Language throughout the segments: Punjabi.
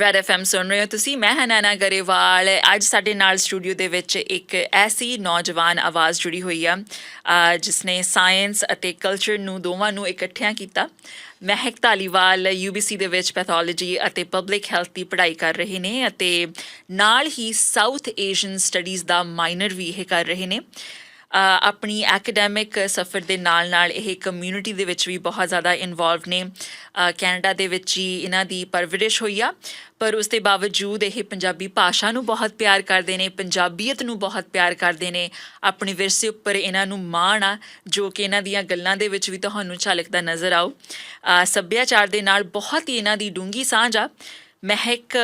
ਰੈਡ ਐਫਐਮ ਸੁਣ ਰਹੇ ਹੋ ਤੁਸੀਂ। ਮੈਂ ਹਾਂ ਗਰੇਵਾਲ। ਅੱਜ ਸਾਡੇ ਨਾਲ ਸਟੂਡੀਓ ਦੇ ਵਿੱਚ ਇੱਕ ਐਸੀ ਨੌਜਵਾਨ ਆਵਾਜ਼ ਜੁੜੀ ਹੋਈ ਆ ਅਹ ਜਿਸ ਨੇ ਸਾਇੰਸ ਅਤੇ ਕਲਚਰ ਨੂੰ ਦੋਵਾਂ ਨੂੰ ਇਕੱਠਿਆਂ ਕੀਤਾ। ਮਹਿਕ ਧਾਲੀਵਾਲ ਯੂਬੀਸੀ ਦੇ ਵਿੱਚ ਪੈਥੋਲੋਜੀ ਅਤੇ ਪਬਲਿਕ ਹੈਲਥ ਦੀ ਪੜ੍ਹਾਈ ਕਰ ਰਹੇ ਨੇ ਅਤੇ ਨਾਲ ਹੀ ਸਾਊਥ ਏਸ਼ੀਅਨ ਸਟੱਡੀਜ਼ ਦਾ ਮਾਈਨਰ ਵੀ ਇਹ ਕਰ ਰਹੇ ਨੇ। ਆਪਣੀ ਐਕੈਡੈਮਿਕ ਸਫ਼ਰ ਦੇ ਨਾਲ ਨਾਲ ਇਹ ਕਮਿਊਨਿਟੀ ਦੇ ਵਿੱਚ ਵੀ ਬਹੁਤ ਜ਼ਿਆਦਾ ਇਨਵੋਲਵ ਨੇ। ਕੈਨੇਡਾ ਦੇ ਵਿੱਚ ਹੀ ਇਹਨਾਂ ਦੀ ਪਰਵਰਿਸ਼ ਹੋਈ ਆ। ਪਰ ਉਸ ਦੇ ਬਾਵਜੂਦ ਇਹ ਪੰਜਾਬੀ ਭਾਸ਼ਾ ਨੂੰ ਬਹੁਤ ਪਿਆਰ ਕਰਦੇ ਨੇ, ਪੰਜਾਬੀਅਤ ਨੂੰ ਬਹੁਤ ਪਿਆਰ ਕਰਦੇ ਨੇ। ਆਪਣੇ ਵਿਰਸੇ ਉੱਪਰ ਇਹਨਾਂ ਨੂੰ ਮਾਣ ਆ, ਜੋ ਕਿ ਇਹਨਾਂ ਦੀਆਂ ਗੱਲਾਂ ਦੇ ਵਿੱਚ ਵੀ ਤੁਹਾਨੂੰ ਝਲਕਦਾ ਨਜ਼ਰ ਆਉ ਸੱਭਿਆਚਾਰ ਦੇ ਨਾਲ ਬਹੁਤ ਹੀ ਇਹਨਾਂ ਦੀ ਡੂੰਗੀ ਸਾਂਝ ਆ। ਮਹਿਕ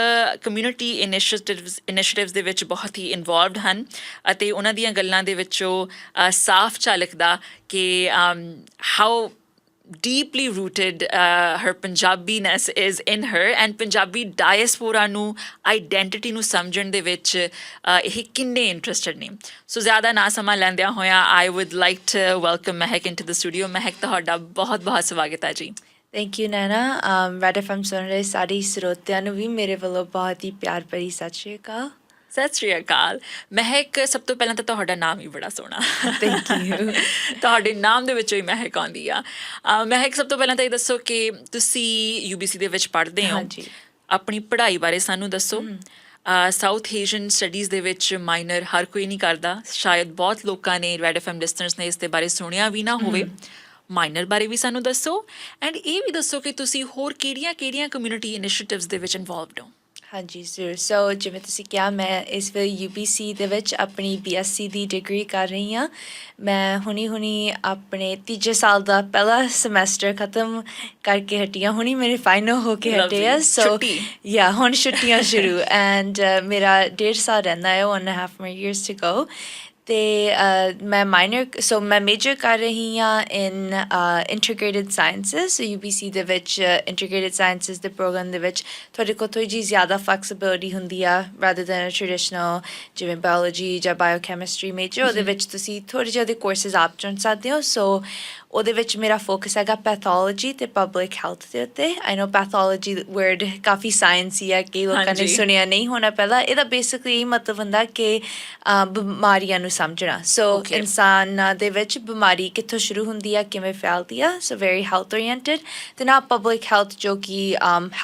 ਕਮਿਊਨਿਟੀ ਇਨੀਸ਼ੀਏਟਿਵਸ ਇਨੀਸ਼ੀਏਟਿਵਸ ਦੇ ਵਿੱਚ ਬਹੁਤ ਹੀ ਇਨਵੋਲਵਡ ਹਨ ਅਤੇ ਉਹਨਾਂ ਦੀਆਂ ਗੱਲਾਂ ਦੇ ਵਿੱਚੋਂ ਸਾਫ਼ ਝਲਕਦਾ ਕਿ how deeply rooted uh, her punjabiness is in her and Punjabi diaspora ਨੂੰ ਆਇਡੈਂਟੀਟੀ ਨੂੰ ਸਮਝਣ ਦੇ ਵਿੱਚ ਇਹ ਕਿੰਨੇ ਇੰਟਰਸਟਡ ਨੇ। ਸੋ ਜ਼ਿਆਦਾ ਨਾ ਸਮਾਂ ਲੈਂਦਿਆਂ ਹੋਇਆਂ I would like to welcome Mehak into the studio Mehak ਤੁਹਾਡਾ ਬਹੁਤ ਬਹੁਤ ਸਵਾਗਤ ਹੈ ਜੀ। Thank you Naina um Red FM ਸੁਣ ਰਹੇ ਸਾਰੇ ਸਰੋਤਿਆਂ ਨੂੰ ਵੀ ਮੇਰੇ ਵੱਲੋਂ ਬਹੁਤ ਹੀ ਪਿਆਰ ਭਰੀ ਸਤਿ ਸ਼੍ਰੀ ਅਕਾਲ ਸਤਿ ਸ਼੍ਰੀ ਅਕਾਲ ਮਹਿਕ ਸਭ ਤੋਂ ਪਹਿਲਾਂ ਤਾਂ ਤੁਹਾਡਾ ਨਾਮ ਹੀ ਬੜਾ ਸੋਹਣਾ Thank you. ਤੁਹਾਡੇ ਨਾਮ ਦੇ ਵਿੱਚੋਂ ਹੀ ਮਹਿਕ ਆਉਂਦੀ ਆ ਮਹਿਕ ਸਭ ਤੋਂ ਪਹਿਲਾਂ ਤਾਂ ਇਹ ਦੱਸੋ ਕਿ ਤੁਸੀਂ ਯੂਬੀਸੀ ਦੇ ਵਿੱਚ ਪੜ੍ਹਦੇ ਹੋ ਹਾਂਜੀ। ਆਪਣੀ ਪੜ੍ਹਾਈ ਬਾਰੇ ਸਾਨੂੰ ਦੱਸੋ ਸਾਊਥ ਏਸ਼ੀਅਨ ਸਟੱਡੀਜ਼ ਦੇ ਵਿੱਚ ਮਾਈਨਰ ਹਰ ਕੋਈ ਨਹੀਂ ਕਰਦਾ ਸ਼ਾਇਦ ਬਹੁਤ ਲੋਕਾਂ ਨੇ ਰੈਡ ਐਫਐਮ ਲਿਸਨਰਸ ਨੇ ਇਸ ਦੇ ਬਾਰੇ ਸੁਣਿਆ ਵੀ ਨਾ ਹੋਵੇ ਮਾਈਨਰ ਬਾਰੇ ਵੀ ਸਾਨੂੰ ਦੱਸੋ ਐਂਡ ਇਹ ਵੀ ਦੱਸੋ ਕਿ ਤੁਸੀਂ ਹੋਰ ਕਿਹੜੀਆਂ-ਕਿਹੜੀਆਂ ਕਮਿਊਨਿਟੀ ਇਨੀਸ਼ੀਏਟਿਵਸ ਦੇ ਵਿੱਚ ਇਨਵੋਲਵਡ ਹੋ? ਹਾਂਜੀ ਜ਼ਰੂਰ। ਸੋ ਜਿਵੇਂ ਤੁਸੀਂ ਕਿਹਾ ਮੈਂ ਇਸ ਵੇਲੇ ਯੂਬੀਸੀ ਦੇ ਵਿੱਚ ਆਪਣੀ ਬੀਐਸਸੀ ਦੀ ਡਿਗਰੀ ਕਰ ਰਹੀ ਹਾਂ। ਮੈਂ ਹੁਣੀ ਹੁਣੀ ਆਪਣੇ ਤੀਜੇ ਸਾਲ ਦਾ ਪਹਿਲਾ ਸਮੈਸਟਰ ਖਤਮ ਕਰਕੇ ਹਟੀ ਹਾਂ ਹੁਣੀ ਮੇਰੇ ਫਾਈਨਲ ਹੋ ਕੇ ਹਟੇ ਆ. ਸੋ। ਯਾ ਹੁਣ ਛੁੱਟੀਆਂ ਸ਼ੁਰੂ। ਐਂਡ ਮੇਰਾ ਡੇਢ ਸਾਲ ਰਹਿੰਦਾ ਹੈ। 1 and a half more years to go ਤੇ uh, ਮੈਂ ਮਾਈਨਰ ਸੋ ਮੈਂ ਮੇਜਰ ਕਰ ਰਹੀ ਹਾਂ in integrated sciences so UBC ਦੇ ਵਿੱਚ ਇੰਟੀਗ੍ਰੇਟਿਡ ਸਾਇੰਸਸ ਦੇ ਪ੍ਰੋਗਰਾਮ ਦੇ ਵਿੱਚ। ਤੁਹਾਡੇ ਕੋਲ ਥੋੜੀ ਜਿਹੀ ਜ਼ਿਆਦਾ ਫਲੈਕਸੀਬਿਲਿਟੀ ਹੁੰਦੀ ਆ ਰਾਦਰ ਦੈਨ ਟ੍ਰੈਡੀਸ਼ਨਲ ਜਿਵੇਂ ਬਾਇਓਲੋਜੀ ਜਾਂ ਬਾਇਓਕੈਮਿਸਟਰੀ ਮੇਜਰ ਉਹਦੇ ਵਿੱਚ ਤੁਸੀਂ ਥੋੜੇ ਜਿਹੇ ਕੋਰਸਸ ਆਪ ਚੁਣ ਸਕਦੇ ਹੋ। ਸੋ ਉਹਦੇ ਵਿੱਚ ਮੇਰਾ ਫੋਕਸ ਹੈਗਾ ਪੈਥੋਲੋਜੀ ਤੇ ਪਬਲਿਕ ਹੈਲਥ ਦੇ ਉੱਤੇ। ਆਈ نو ਪੈਥੋਲੋਜੀ ਵਰਡ ਕਾਫੀ ਸਾਇੰਸੀ ਹੈ ਕਿ ਲੋਕਾਂ ਨੇ। ਸੁਣਿਆ ਨਹੀਂ ਹੋਣਾ ਪਹਿਲਾਂ। ਇਹਦਾ ਬੇਸਿਕਲੀ ਮਤਲਬ ਹੁੰਦਾ ਕਿ ਬਿਮਾਰੀਆਂ ਨੂੰ ਸਮਝਣਾ। ਸੋ. ਇਨਸਾਨ ਦੇ ਵਿੱਚ ਬਿਮਾਰੀ ਕਿੱਥੋਂ ਸ਼ੁਰੂ ਹੁੰਦੀ ਆ ਕਿਵੇਂ ਫੈਲਦੀ ਆ? ਸੋ ਵੈਰੀ ਹੈਲਥ ਓਰੀਐਂਟਡ ਤੇ ਨਾ ਪਬਲਿਕ ਹੈਲਥ ਜੋ ਕਿ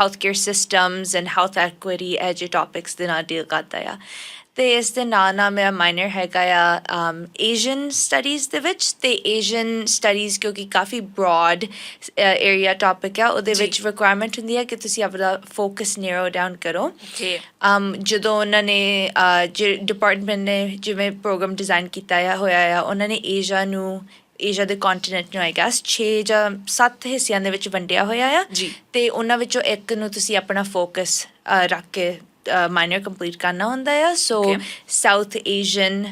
health care systems and health equity ਜਿਹੇ ਟੌਪਿਕਸ ਦੇ ਨਾਲ ਡੀਲ ਕਰਦਾ ਆ। ਤੇ ਇਸ ਦੇ ਨਾਲ ਨਾਲ ਮੇਰਾ ਮਾਈਨਰ ਹੈਗਾ ਆ ਏਸ਼ੀਅਨ ਸਟੱਡੀਜ਼ ਦੇ ਵਿੱਚ ਤੇ ਏਸ਼ੀਅਨ ਸਟੱਡੀਜ਼ ਕਿਉਂਕਿ ਕਾਫੀ ਬ੍ਰੌਡ ਏਰੀਆ ਟੌਪਿਕ ਆ ਉਹਦੇ ਜੀ। ਵਿੱਚ ਰਿਕੁਆਇਰਮੈਂਟ ਹੁੰਦੀ ਹੈ ਕਿ ਤੁਸੀਂ ਆਪਣਾ ਫੋਕਸ ਨੈਰੋ ਡਾਊਨ ਕਰੋ um ਜਦੋਂ ਉਹਨਾਂ ਨੇ ਜੇ ਡਿਪਾਰਟਮੈਂਟ ਨੇ ਜਿਵੇਂ ਪ੍ਰੋਗਰਾਮ ਡਿਜ਼ਾਈਨ ਕੀਤਾ ਆ ਹੋਇਆ ਆ ਉਹਨਾਂ ਨੇ ਏਸ਼ੀਆ ਨੂੰ ਏਸ਼ੀਆ ਦੇ ਕੰਟੀਨੈਂਟ ਨੂੰ ਆਈ ਗੈਸ 6 ਜਾਂ 7 ਹਿੱਸਿਆਂ ਦੇ ਵਿੱਚ ਵੰਡਿਆ ਹੋਇਆ ਆ ਜੀ। ਤੇ ਉਹਨਾਂ ਵਿੱਚੋਂ ਇੱਕ ਨੂੰ ਤੁਸੀਂ ਆਪਣਾ ਫੋਕਸ ਰੱਖ ਕੇ ਮਾਈਨਰ ਕੰਪਲੀਟ ਕਰਨਾ ਹੁੰਦਾ ਆ ਸੋ. ਸਾਊਥ ਏਸ਼ੀਅਨ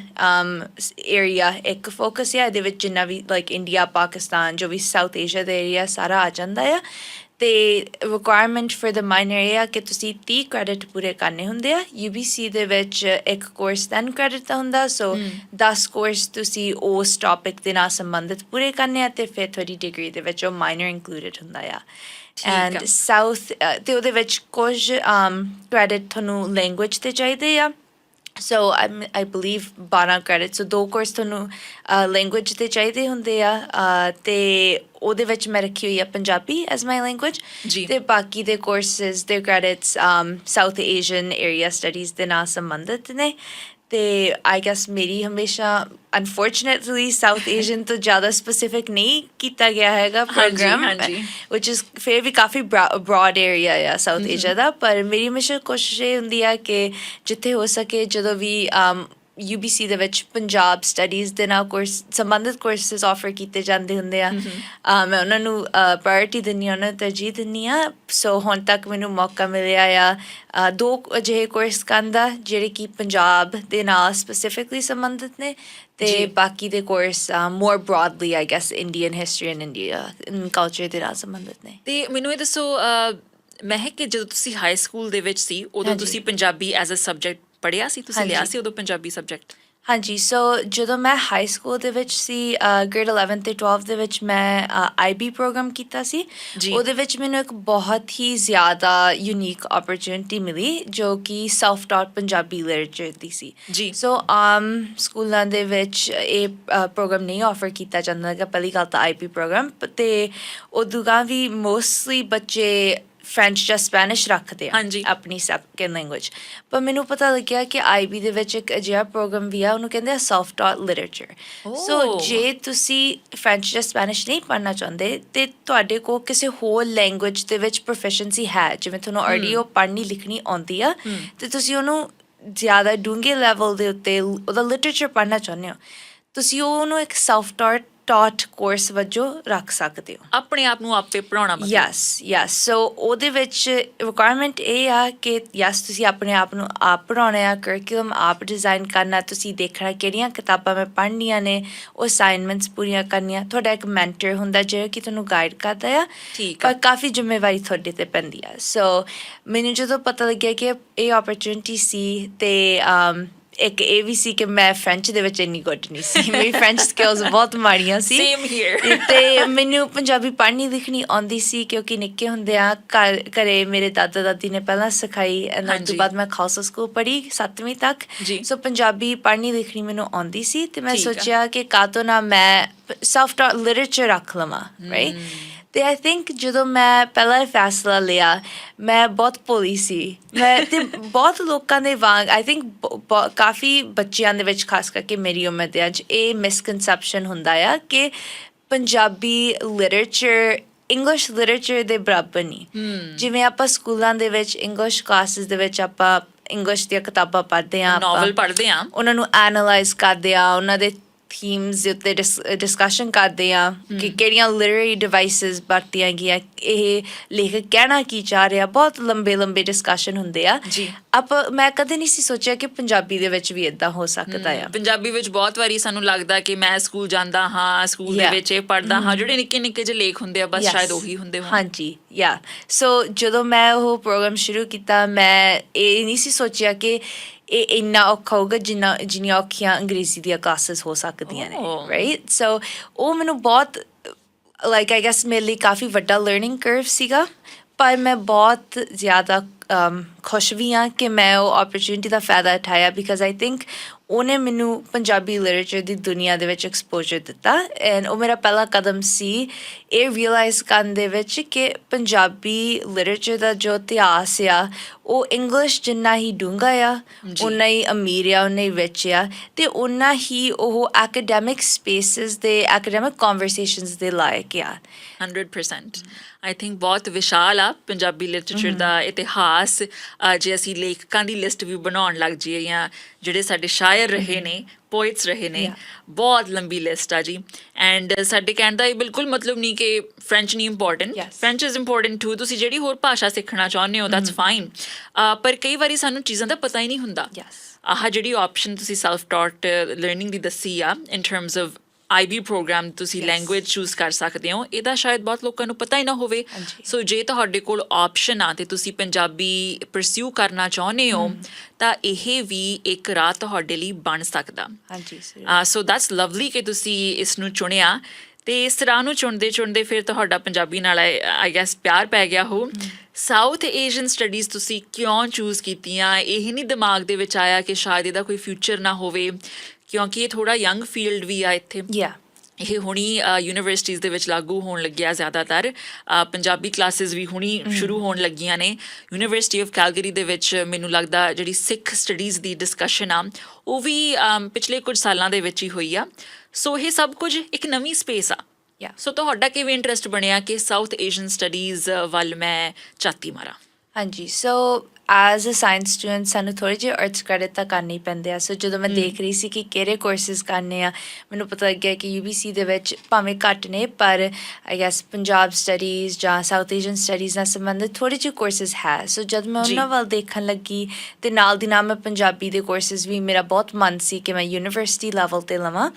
ਏਰੀਆ ਇੱਕ ਫੋਕਸ ਹੈ ਇਹਦੇ ਵਿੱਚ ਜਿੰਨਾ ਵੀ ਲਾਈਕ ਇੰਡੀਆ ਪਾਕਿਸਤਾਨ ਜੋ ਵੀ ਸਾਊਥ ਏਸ਼ੀਆ ਦਾ ਏਰੀਆ ਸਾਰਾ ਆ ਜਾਂਦਾ ਆ ਤੇ ਰਿਕੁਆਇਰਮੈਂਟ ਫॉर द ਮਾਈਨਰ ਇਹ ਆ ਕਿ ਤੁਸੀਂ 30 ਕ੍ਰੈਡਿਟ ਪੂਰੇ ਕਰਨੇ ਹੁੰਦੇ ਆ। UBC ਦੇ ਵਿੱਚ ਇੱਕ ਕੋਰਸ 10 ਕ੍ਰੈਡਿਟ ਦਾ ਹੁੰਦਾ ਸੋ 10 ਕੋਰਸ ਤੁਸੀਂ ਉਸ ਟੌਪਿਕ ਦੇ ਨਾਲ ਸੰਬੰਧਿਤ ਪੂਰੇ ਕਰਨੇ ਆ ਤੇ ਫਿਰ ਤੁਹਾਡੀ ਡਿਗਰੀ ਦੇ ਵਿੱਚ ਉਹ ਮਾਈਨਰ ਇਨਕਲੂਡਡ ਹੁੰਦਾ ਆ। ਐਂਡ ਸਾਊਥ ਤੇ ਉਹਦੇ ਵਿੱਚ ਕੁਝ ਕ੍ਰੈਡਿਟ ਤੁਹਾਨੂੰ ਲੈਂਗੁਏਜ ਤੇ ਚਾਹੀਦੇ ਆ। ਸੋ ਆਈ ਆਈ ਬਲੀਵ 12 ਕ੍ਰੈਡਿਟ ਸੋ ਦੋ ਕੋਰਸ ਤੁਹਾਨੂੰ ਲੈਂਗੁਏਜ ਤੇ ਚਾਹੀਦੇ ਹੁੰਦੇ ਆ। ਤੇ ਉਹਦੇ ਵਿੱਚ ਮੈਂ ਰੱਖੀ ਹੋਈ ਆ ਪੰਜਾਬੀ ਐਜ਼ ਮਾਈ ਲੈਂਗੁਏਜ ਜੀ। ਤੇ ਬਾਕੀ ਦੇ ਕੋਰਸਸ ਦੇ credits South Asian area studies ਦੇ ਨਾਲ ਸੰਬੰਧਿਤ ਨੇ। ਤੇ ਆਈ ਗੈਸ ਮੇਰੀ ਹਮੇਸ਼ਾ ਅਨਫੋਰਚੂਨੇਟਲੀ ਸਾਊਥ ਏਸ਼ੀਅਨ ਤੋਂ ਜ਼ਿਆਦਾ ਸਪੈਸਿਫਿਕ ਨਹੀਂ ਕੀਤਾ ਗਿਆ ਹੈਗਾ ਪ੍ਰੋਗਰਾਮ which is ਫਿਰ ਵੀ ਕਾਫੀ ਬ੍ਰੌਡ ਏਰੀਆ ਆ ਸਾਊਥ ਏਸ਼ੀਆ ਦਾ। ਪਰ ਮੇਰੀ ਹਮੇਸ਼ਾ ਕੋਸ਼ਿਸ਼ ਹੁੰਦੀ ਆ ਕਿ ਜਿੱਥੇ ਹੋ ਸਕੇ ਜਦੋਂ ਵੀ UBC ਦੇ ਵਿੱਚ ਪੰਜਾਬ ਸਟੱਡੀਜ਼ ਦੇ ਨਾਲ ਕੋਰਸ ਸੰਬੰਧਿਤ ਕੋਰਸਸ ਆਫਰ ਕੀਤੇ ਜਾਂਦੇ ਹੁੰਦੇ ਆ। ਮੈਂ ਉਹਨਾਂ ਨੂੰ ਪ੍ਰਾਇੋਰਟੀ ਦਿੰਨੀ ਆ ਉਹਨਾਂ ਨੂੰ ਤਰਜੀਹ ਦਿੰਨੀ ਆ ਸੋ ਹੁਣ ਤੱਕ ਮੈਨੂੰ ਮੌਕਾ ਮਿਲਿਆ ਆ। ਦੋ ਅਜਿਹੇ ਕੋਰਸ ਕਰਨ ਦਾ ਜਿਹੜੇ ਕਿ ਪੰਜਾਬ ਦੇ ਨਾਲ ਸਪੈਸੀਫਿਕਲੀ ਸੰਬੰਧਿਤ ਨੇ ਤੇ। ਬਾਕੀ ਦੇ course more broadly I guess Indian history and India culture ਦੇ ਨਾਲ ਸੰਬੰਧਿਤ ਨੇ। ਤੇ ਮੈਨੂੰ ਇਹ ਦੱਸੋ ਮਹਿਕ ਕਿ ਜਦੋਂ ਤੁਸੀਂ ਹਾਈ ਸਕੂਲ ਦੇ ਵਿੱਚ ਸੀ ਉਦੋਂ। ਤੁਸੀਂ ਪੰਜਾਬੀ ਐਜ਼ ਅ ਸਬਜੈਕਟ ਪੜਿਆ ਸੀ ਤੁਸੀਂ? ਲਿਆ ਸੀ ਉਦੋਂ ਪੰਜਾਬੀ ਸਬਜੈਕਟ ਹਾਂਜੀ ਸੋ ਜਦੋਂ ਮੈਂ ਹਾਈ ਸਕੂਲ ਦੇ ਵਿੱਚ ਸੀ ਗ੍ਰੇਡ 11 ਤੇ 12 ਦੇ ਵਿੱਚ ਮੈਂ ਆਈਬੀ ਪ੍ਰੋਗਰਾਮ ਕੀਤਾ ਸੀ। ਉਹਦੇ ਵਿੱਚ ਮੈਨੂੰ ਇੱਕ ਬਹੁਤ ਹੀ ਜ਼ਿਆਦਾ ਯੂਨੀਕ ਓਪਰਚੁਨਿਟੀ ਮਿਲੀ ਜੋ ਕਿ ਸੈਲਫ ਟਾਟ ਪੰਜਾਬੀ ਲਿਟਰੇਚਰ ਦੀ ਸੀ। ਸੋ ਆਮ um, ਸਕੂਲਾਂ ਦੇ ਵਿੱਚ ਇਹ ਪ੍ਰੋਗਰਾਮ ਨਹੀਂ ਆਫਰ ਕੀਤਾ ਜਾਂਦਾ ਕਿ ਪਹਿਲੀ ਗੱਲ ਤਾਂ ਆਈਬੀ ਪ੍ਰੋਗਰਾਮ ਤੇ ਉਦੋਂ ਵੀ ਮੋਸਟਲੀ ਬੱਚੇ ਫ੍ਰੈਂਚ ਜਾਂ ਸਪੈਨਿਸ਼ ਰੱਖਦੇ ਆ ਹਾਂਜੀ। ਆਪਣੀ ਸੈਕੰਡ ਲੈਂਗੁਏਜ ਪਰ ਮੈਨੂੰ ਪਤਾ ਲੱਗਿਆ ਕਿ ਆਈਬੀ ਦੇ ਵਿੱਚ ਇੱਕ ਅਜਿਹਾ ਪ੍ਰੋਗਰਾਮ ਵੀ ਆ ਉਹਨੂੰ ਕਹਿੰਦੇ ਆ ਸੈਲਫ ਟਾਟ ਲਿਟਰੇਚਰ ਸੋ. ਜੇ ਤੁਸੀਂ ਫ੍ਰੈਂਚ ਜਾਂ ਸਪੈਨਿਸ਼ ਨਹੀਂ ਪੜ੍ਹਨਾ ਚਾਹੁੰਦੇ ਤੇ ਤੁਹਾਡੇ ਕੋਲ ਕਿਸੇ ਹੋਰ ਲੈਂਗੁਏਜ ਦੇ ਵਿੱਚ ਪ੍ਰੋਫੀਸ਼ੀਐਂਸੀ ਹੈ ਜਿਵੇਂ ਤੁਹਾਨੂੰ ਆਡੀਓ ਪੜ੍ਹਨੀ ਲਿਖਣੀ ਆਉਂਦੀ ਆ ਤੇ ਤੁਸੀਂ ਉਹਨੂੰ ਜ਼ਿਆਦਾ ਡੂੰਘੇ ਲੈਵਲ ਦੇ ਉੱਤੇ ਉਹਦਾ ਲਿਟਰੇਚਰ ਪੜ੍ਹਨਾ ਚਾਹੁੰਦੇ ਹੋ ਤੁਸੀਂ ਉਹਨੂੰ ਇੱਕ ਸੈਲਫ ਟਾਟ ਟੌਟ ਕੋਰਸ ਵਜੋਂ ਰੱਖ ਸਕਦੇ ਹੋ। ਆਪਣੇ ਆਪ ਨੂੰ ਆਪੇ ਪੜਾਉਣਾ ਮਤਲਬ ਯੈਸ ਯੈਸ ਸੋ ਉਹਦੇ ਵਿੱਚ ਰਿਕੁਆਇਰਮੈਂਟ ਇਹ ਆ ਕਿ ਯੈਸ ਤੁਸੀਂ ਆਪਣੇ ਆਪ ਨੂੰ ਆਪ ਪੜਾਉਣਾ ਆ ਕਰਿਕੂਲਮ ਆਪ ਡਿਜ਼ਾਈਨ ਕਰਨਾ ਤੁਸੀਂ ਦੇਖਣਾ ਕਿਹੜੀਆਂ ਕਿਤਾਬਾਂ ਮੈਂ ਪੜ੍ਹਨੀਆਂ ਨੇ ਉਹ ਅਸਾਈਨਮੈਂਟਸ ਪੂਰੀਆਂ ਕਰਨੀਆਂ। ਤੁਹਾਡਾ ਇੱਕ ਮੈਂਟਰ ਹੁੰਦਾ ਜਿਹੜਾ ਕਿ ਤੁਹਾਨੂੰ ਗਾਈਡ ਕਰਦਾ ਆ। ਠੀਕ ਪਰ ਕਾਫੀ ਜ਼ਿੰਮੇਵਾਰੀ ਤੁਹਾਡੇ ਤੇ ਪੈਂਦੀ ਆ। ਸੋ ਮੈਨੂੰ ਜਦੋਂ ਪਤਾ ਲੱਗਿਆ ਕਿ ਇਹ ਓਪਰਚ्युनिटी ਸੀ ਤੇ um, ਇੱਕ ਇਹ ਵੀ ਸੀ ਕਿ ਮੈਂ ਫ੍ਰੈਂਚ ਦੇ ਵਿੱਚ ਇੰਨੀ ਗੁੱਡ ਨਹੀਂ ਸੀ ਮੇਰੀ ਫ੍ਰੈਂਚ ਸਕਿੱਲਸ ਬਹੁਤ ਮਾੜੀਆਂ ਸੀ Same here. ਤੇ ਮੈਨੂੰ ਪੰਜਾਬੀ ਪੜ੍ਹਨੀ ਲਿਖਣੀ ਆਉਂਦੀ ਸੀ ਕਿਉਂਕਿ ਨਿੱਕੇ ਹੁੰਦੇ ਆ ਘਰ ਮੇਰੇ ਦਾਦਾ ਦਾਦੀ ਨੇ ਪਹਿਲਾਂ ਸਿਖਾਈ and ਉਸ। ਤੋਂ ਬਾਅਦ ਮੈਂ ਖਾਲਸਾ ਸਕੂਲ ਪੜ੍ਹੀ 7ਵੀਂ ਤੱਕ। ਸੋ ਪੰਜਾਬੀ ਪੜ੍ਹਨੀ ਲਿਖਣੀ ਮੈਨੂੰ ਆਉਂਦੀ ਸੀ ਤੇ ਮੈਂ। ਸੋਚਿਆ ਕਿ ਕਾਤੋਂ ਨਾ ਮੈਂ ਟਾਟ ਲਿਟਰੇਚਰ ਰੱਖ ਲਵਾਂ ਰਾਈਟ ਤੇ ਆਈ ਥਿੰਕ ਜਦੋਂ ਮੈਂ ਪਹਿਲਾ ਇਹ ਫੈਸਲਾ ਲਿਆ ਮੈਂ ਬਹੁਤ ਭੋਲੀ ਸੀ ਮੈਂ ਤੇ ਬਹੁਤ ਲੋਕਾਂ ਦੇ ਵਾਂਗ ਆਈ ਥਿੰਕ ਕਾਫੀ ਬੱਚਿਆਂ ਦੇ ਵਿੱਚ ਖਾਸ ਕਰਕੇ ਮੇਰੀ ਉਮਰ ਦੇ ਅੱਜ ਇਹ ਮਿਸਕਨਸੈਪਸ਼ਨ ਹੁੰਦਾ ਆ ਕਿ ਪੰਜਾਬੀ ਲਿਟਰੇਚਰ ਇੰਗਲਿਸ਼ ਲਿਟਰੇਚਰ ਦੇ ਬਰਾਬਰ ਨਹੀਂ ਜਿਵੇਂ ਆਪਾਂ ਸਕੂਲਾਂ ਦੇ ਵਿੱਚ ਇੰਗਲਿਸ਼ ਕਲਾਸਿਸ ਦੇ ਵਿੱਚ ਆਪਾਂ ਇੰਗਲਿਸ਼ ਦੀਆਂ ਕਿਤਾਬਾਂ ਪੜ੍ਹਦੇ ਆ ਨੋਵਲ ਪੜ੍ਹਦੇ ਆ ਉਹਨਾਂ ਨੂੰ ਐਨਾਲਾਈਜ਼ ਕਰਦੇ ਆ ਉਹਨਾਂ ਦੇ ਥੀਮਸ ਦੇ ਉੱਤੇ ਡਿਸਕਸ਼ਨ ਕਰਦੇ ਆ ਕਿ ਕਿਹੜੀਆਂ ਲਿਟਰੇਰੀ ਡਿਵਾਈਸਸ ਵਰਤੀਆਂ ਗਈਆਂ ਇਹ ਲੇਖਕ ਕਹਿਣਾ ਕੀ ਚਾਹ ਰਿਹਾ? ਬਹੁਤ ਲੰਬੇ ਲੰਬੇ ਡਿਸਕਸ਼ਨ ਹੁੰਦੇ ਆ। ਜੀ। ਅਪ ਮੈਂ ਕਦੇ ਨਹੀਂ ਸੀ ਸੋਚਿਆ ਕਿ ਪੰਜਾਬੀ ਦੇ ਵਿੱਚ ਵੀ ਇਦਾਂ ਹੋ ਸਕਦਾ ਆ। ਪੰਜਾਬੀ ਵਿੱਚ ਬਹੁਤ ਵਾਰੀ ਸਾਨੂੰ ਲੱਗਦਾ ਕਿ ਮੈਂ ਸਕੂਲ ਜਾਂਦਾ ਹਾਂ ਸਕੂਲ ਦੇ. ਵਿੱਚ ਇਹ ਪੜ੍ਹਦਾ ਹਾਂ। ਜਿਹੜੇ ਨਿੱਕੇ ਨਿੱਕੇ ਜਿਹੇ ਲੇਖ ਹੁੰਦੇ ਆ ਬਸ. ਸ਼ਾਇਦ ਉਹੀ ਹੁੰਦੇ ਹੋਣ। ਹਾਂਜੀ ਯਾ ਸੋ ਜਦੋਂ ਮੈਂ ਉਹ ਪ੍ਰੋਗਰਾਮ ਸ਼ੁਰੂ ਕੀਤਾ ਮੈਂ ਇਹ ਨਹੀਂ ਸੀ ਸੋਚਿਆ ਕਿ ਇਹ ਇੰਨਾ ਔਖਾ ਹੋਊਗਾ ਜਿੰਨਾ ਜਿੰਨੀਆਂ ਔਖੀਆਂ ਅੰਗਰੇਜ਼ੀ ਦੀਆਂ ਕਲਾਸਿਸ ਹੋ ਸਕਦੀਆਂ ਨੇ oh. ਰਾਈਟ ਸੋ ਉਹ ਮੈਨੂੰ ਬਹੁਤ ਲਾਈਕ ਆਈ ਗੈਸ ਮੇਰੇ ਲਈ ਕਾਫੀ ਵੱਡਾ ਲਰਨਿੰਗ ਕਰਵ ਸੀਗਾ ਪਰ ਮੈਂ ਬਹੁਤ ਜ਼ਿਆਦਾ ਅਮ, ਖੁਸ਼ ਵੀ ਹਾਂ ਕਿ ਮੈਂ ਉਹ ਓਪਰਚ्युनिटी ਦਾ ਫਾਇਦਾ ਉਠਾਇਆ ਬਿਕਾਜ਼ ਆਈ ਥਿੰਕ ਉਹਨੇ ਮੈਨੂੰ ਪੰਜਾਬੀ ਲਿਟਰੇਚਰ ਦੀ ਦੁਨੀਆ ਦੇ ਵਿੱਚ ਐਕਸਪੋਜ਼ਰ ਦਿੱਤਾ ਐਂਡ ਉਹ ਮੇਰਾ ਪਹਿਲਾ ਕਦਮ ਸੀ ਇਹ ਰੀਅਲਾਈਜ਼ ਕਰਨ ਦੇ ਵਿੱਚ ਕਿ ਪੰਜਾਬੀ ਲਿਟਰੇਚਰ ਦਾ ਜੋ ਇਤਿਹਾਸ ਆ ਉਹ ਇੰਗਲਿਸ਼ ਜਿੰਨਾ ਹੀ ਡੂੰਘਾ ਆ। ਉਨਾ ਹੀ ਅਮੀਰ ਆ ਉਨਾ ਹੀ ਵਿੱਚ ਆ ਤੇ ਉਨਾ ਹੀ ਉਹ ਐਕੈਡੈਮਿਕ ਸਪੇਸਿਸ ਦੇ ਐਕੈਡੈਮਿਕ ਕਨਵਰਸੇਸ਼ਨਸ ਦੇ ਲਾਇਕ ਆ। 100% ਆਈ ਥਿੰਕ ਬਹੁਤ ਵਿਸ਼ਾਲ ਆ ਪੰਜਾਬੀ ਲਿਟਰੇਚਰ ਦਾ ਇਤਿਹਾਸ। ਜੇ ਅਸੀਂ ਲੇਖਕਾਂ ਦੀ ਲਿਸਟ ਵੀ ਬਣਾਉਣ ਲੱਗ ਜਾਈਏ ਜਾਂ ਜਿਹੜੇ ਸਾਡੇ ਸ਼ਾਇਰ ਰਹੇ ਨੇ ਪੋਇਟਸ ਰਹੇ ਨੇ. ਬਹੁਤ ਲੰਬੀ ਲਿਸਟ ਆ ਜੀ ਐਂਡ ਸਾਡੇ ਕਹਿਣ ਦਾ ਇਹ ਬਿਲਕੁਲ ਮਤਲਬ ਨਹੀਂ ਕਿ ਫ੍ਰੈਂਚ ਨਹੀਂ important. French is important to ਤੁਸੀਂ ਜਿਹੜੀ ਹੋਰ ਭਾਸ਼ਾ ਸਿੱਖਣਾ ਚਾਹੁੰਦੇ ਹੋ ਦੈਟਸ ਫਾਈਨ ਪਰ ਕਈ ਵਾਰੀ ਸਾਨੂੰ ਚੀਜ਼ਾਂ ਦਾ ਪਤਾ ਹੀ ਨਹੀਂ ਹੁੰਦਾ. ਆਹ ਜਿਹੜੀ ਆਪਸ਼ਨ ਤੁਸੀਂ ਸੈਲਫ ਟਾਟ ਲਰਨਿੰਗ ਦੀ ਦੱਸੀ ਆ in terms of IB programme ਤੁਸੀਂ. ਲੈਂਗੁਏਜ ਚੂਜ਼ ਕਰ ਸਕਦੇ ਹੋ। ਇਹਦਾ ਸ਼ਾਇਦ ਬਹੁਤ ਲੋਕਾਂ ਨੂੰ ਪਤਾ ਹੀ ਨਾ ਹੋਵੇ। ਸੋ ਜੇ ਤੁਹਾਡੇ ਕੋਲ ਆਪਸ਼ਨ ਆ ਤੇ ਤੁਸੀਂ ਪੰਜਾਬੀ ਪਰਸਿਊ ਕਰਨਾ ਚਾਹੁੰਦੇ ਹੋ ਤਾਂ ਇਹ ਵੀ ਇੱਕ ਰਾਹ ਤੁਹਾਡੇ ਲਈ ਬਣ ਸਕਦਾ। ਹਾਂਜੀ ਸੋ ਦੈਟਸ ਲਵਲੀ ਕਿ ਤੁਸੀਂ ਇਸ ਨੂੰ ਚੁਣਿਆ। ਤੇ ਇਸ ਰਾਹ ਨੂੰ ਚੁਣਦੇ ਚੁਣਦੇ ਫਿਰ ਤੁਹਾਡਾ ਪੰਜਾਬੀ ਨਾਲ ਆਈ ਗੈਸ ਪਿਆਰ ਪੈ ਗਿਆ ਹੋ। ਸਾਊਥ ਏਸ਼ੀਅਨ ਸਟੱਡੀਜ਼ ਤੁਸੀਂ ਕਿਉਂ ਚੂਜ਼ ਕੀਤੀਆਂ? ਇਹ ਨਹੀਂ ਦਿਮਾਗ ਦੇ ਵਿੱਚ ਆਇਆ ਕਿ ਸ਼ਾਇਦ ਇਹਦਾ ਕੋਈ ਫਿਊਚਰ ਨਾ ਹੋਵੇ। ਕਿਉਂਕਿ ਇਹ ਥੋੜਾ ਯੰਗ ਫੀਲਡ ਵੀ ਆ ਇੱਥੇ। ਯਾ ਇਹ ਹੁਣੀ ਯੂਨੀਵਰਸਿਟੀਜ਼ ਦੇ ਵਿੱਚ ਲਾਗੂ ਹੋਣ ਲੱਗਿਆ ਜ਼ਿਆਦਾਤਰ। ਪੰਜਾਬੀ ਕਲਾਸਿਸ ਵੀ ਹੁਣੀ ਸ਼ੁਰੂ ਹੋਣ ਲੱਗੀਆਂ ਨੇ। ਯੂਨੀਵਰਸਿਟੀ ਆਫ ਕੈਲਗਰੀ ਦੇ ਵਿੱਚ ਮੈਨੂੰ ਲੱਗਦਾ ਜਿਹੜੀ ਸਿੱਖ ਸਟੱਡੀਜ਼ ਦੀ ਡਿਸਕਸ਼ਨ ਆ ਉਹ ਵੀ ਪਿਛਲੇ ਕੁਝ ਸਾਲਾਂ ਦੇ ਵਿੱਚ ਹੀ ਹੋਈ ਆ। ਸੋ ਇਹ ਸਭ ਕੁਝ ਇੱਕ ਨਵੀਂ ਸਪੇਸ ਆ. ਸੋ ਤੁਹਾਡਾ ਕਿਵੇਂ ਇੰਟਰਸਟ ਬਣਿਆ ਕਿ ਸਾਊਥ ਏਸ਼ੀਅਨ ਸਟੱਡੀਜ਼ ਵੱਲ ਮੈਂ ਚਾਤੀ ਮਾਰਾਂ? ਹਾਂਜੀ so as a science student ਸਾਨੂੰ ਥੋੜੇ ਜਿਹੇ ਅਰਥ ਕ੍ਰੈਡਿਟ ਤਾਂ ਕਰਨੇ ਪੈਂਦੇ ਆ। ਸੋ ਜਦੋਂ ਮੈਂ ਦੇਖ ਰਹੀ ਸੀ ਕਿ ਕਿਹੜੇ ਕੋਰਸਸ ਕਰਨੇ ਆ ਮੈਨੂੰ ਪਤਾ ਲੱਗਿਆ ਕਿ UBC ਦੇ ਵਿੱਚ ਭਾਵੇਂ ਘੱਟ ਨੇ ਪਰ ਆਈ ਗੈਸ ਪੰਜਾਬ ਸਟੱਡੀਜ਼ ਜਾਂ ਸਾਊਥ ਏਸ਼ੀਅਨ ਸਟੱਡੀਜ਼ ਨਾਲ ਸੰਬੰਧਿਤ ਥੋੜੇ ਜਿਹੇ ਕੋਰਸਸ ਹੈ। ਸੋ ਜਦ ਮੈਂ। ਉਹਨਾਂ ਵੱਲ ਦੇਖਣ ਲੱਗੀ ਤੇ ਨਾਲ ਦੀ ਨਾਲ ਮੈਂ ਪੰਜਾਬੀ ਦੇ ਕੋਰਸਸ ਵੀ ਮੇਰਾ ਬਹੁਤ ਮਨ ਸੀ ਕਿ ਮੈਂ ਯੂਨੀਵਰਸਿਟੀ ਲੈਵਲ ਤੇ ਲਵਾਂ।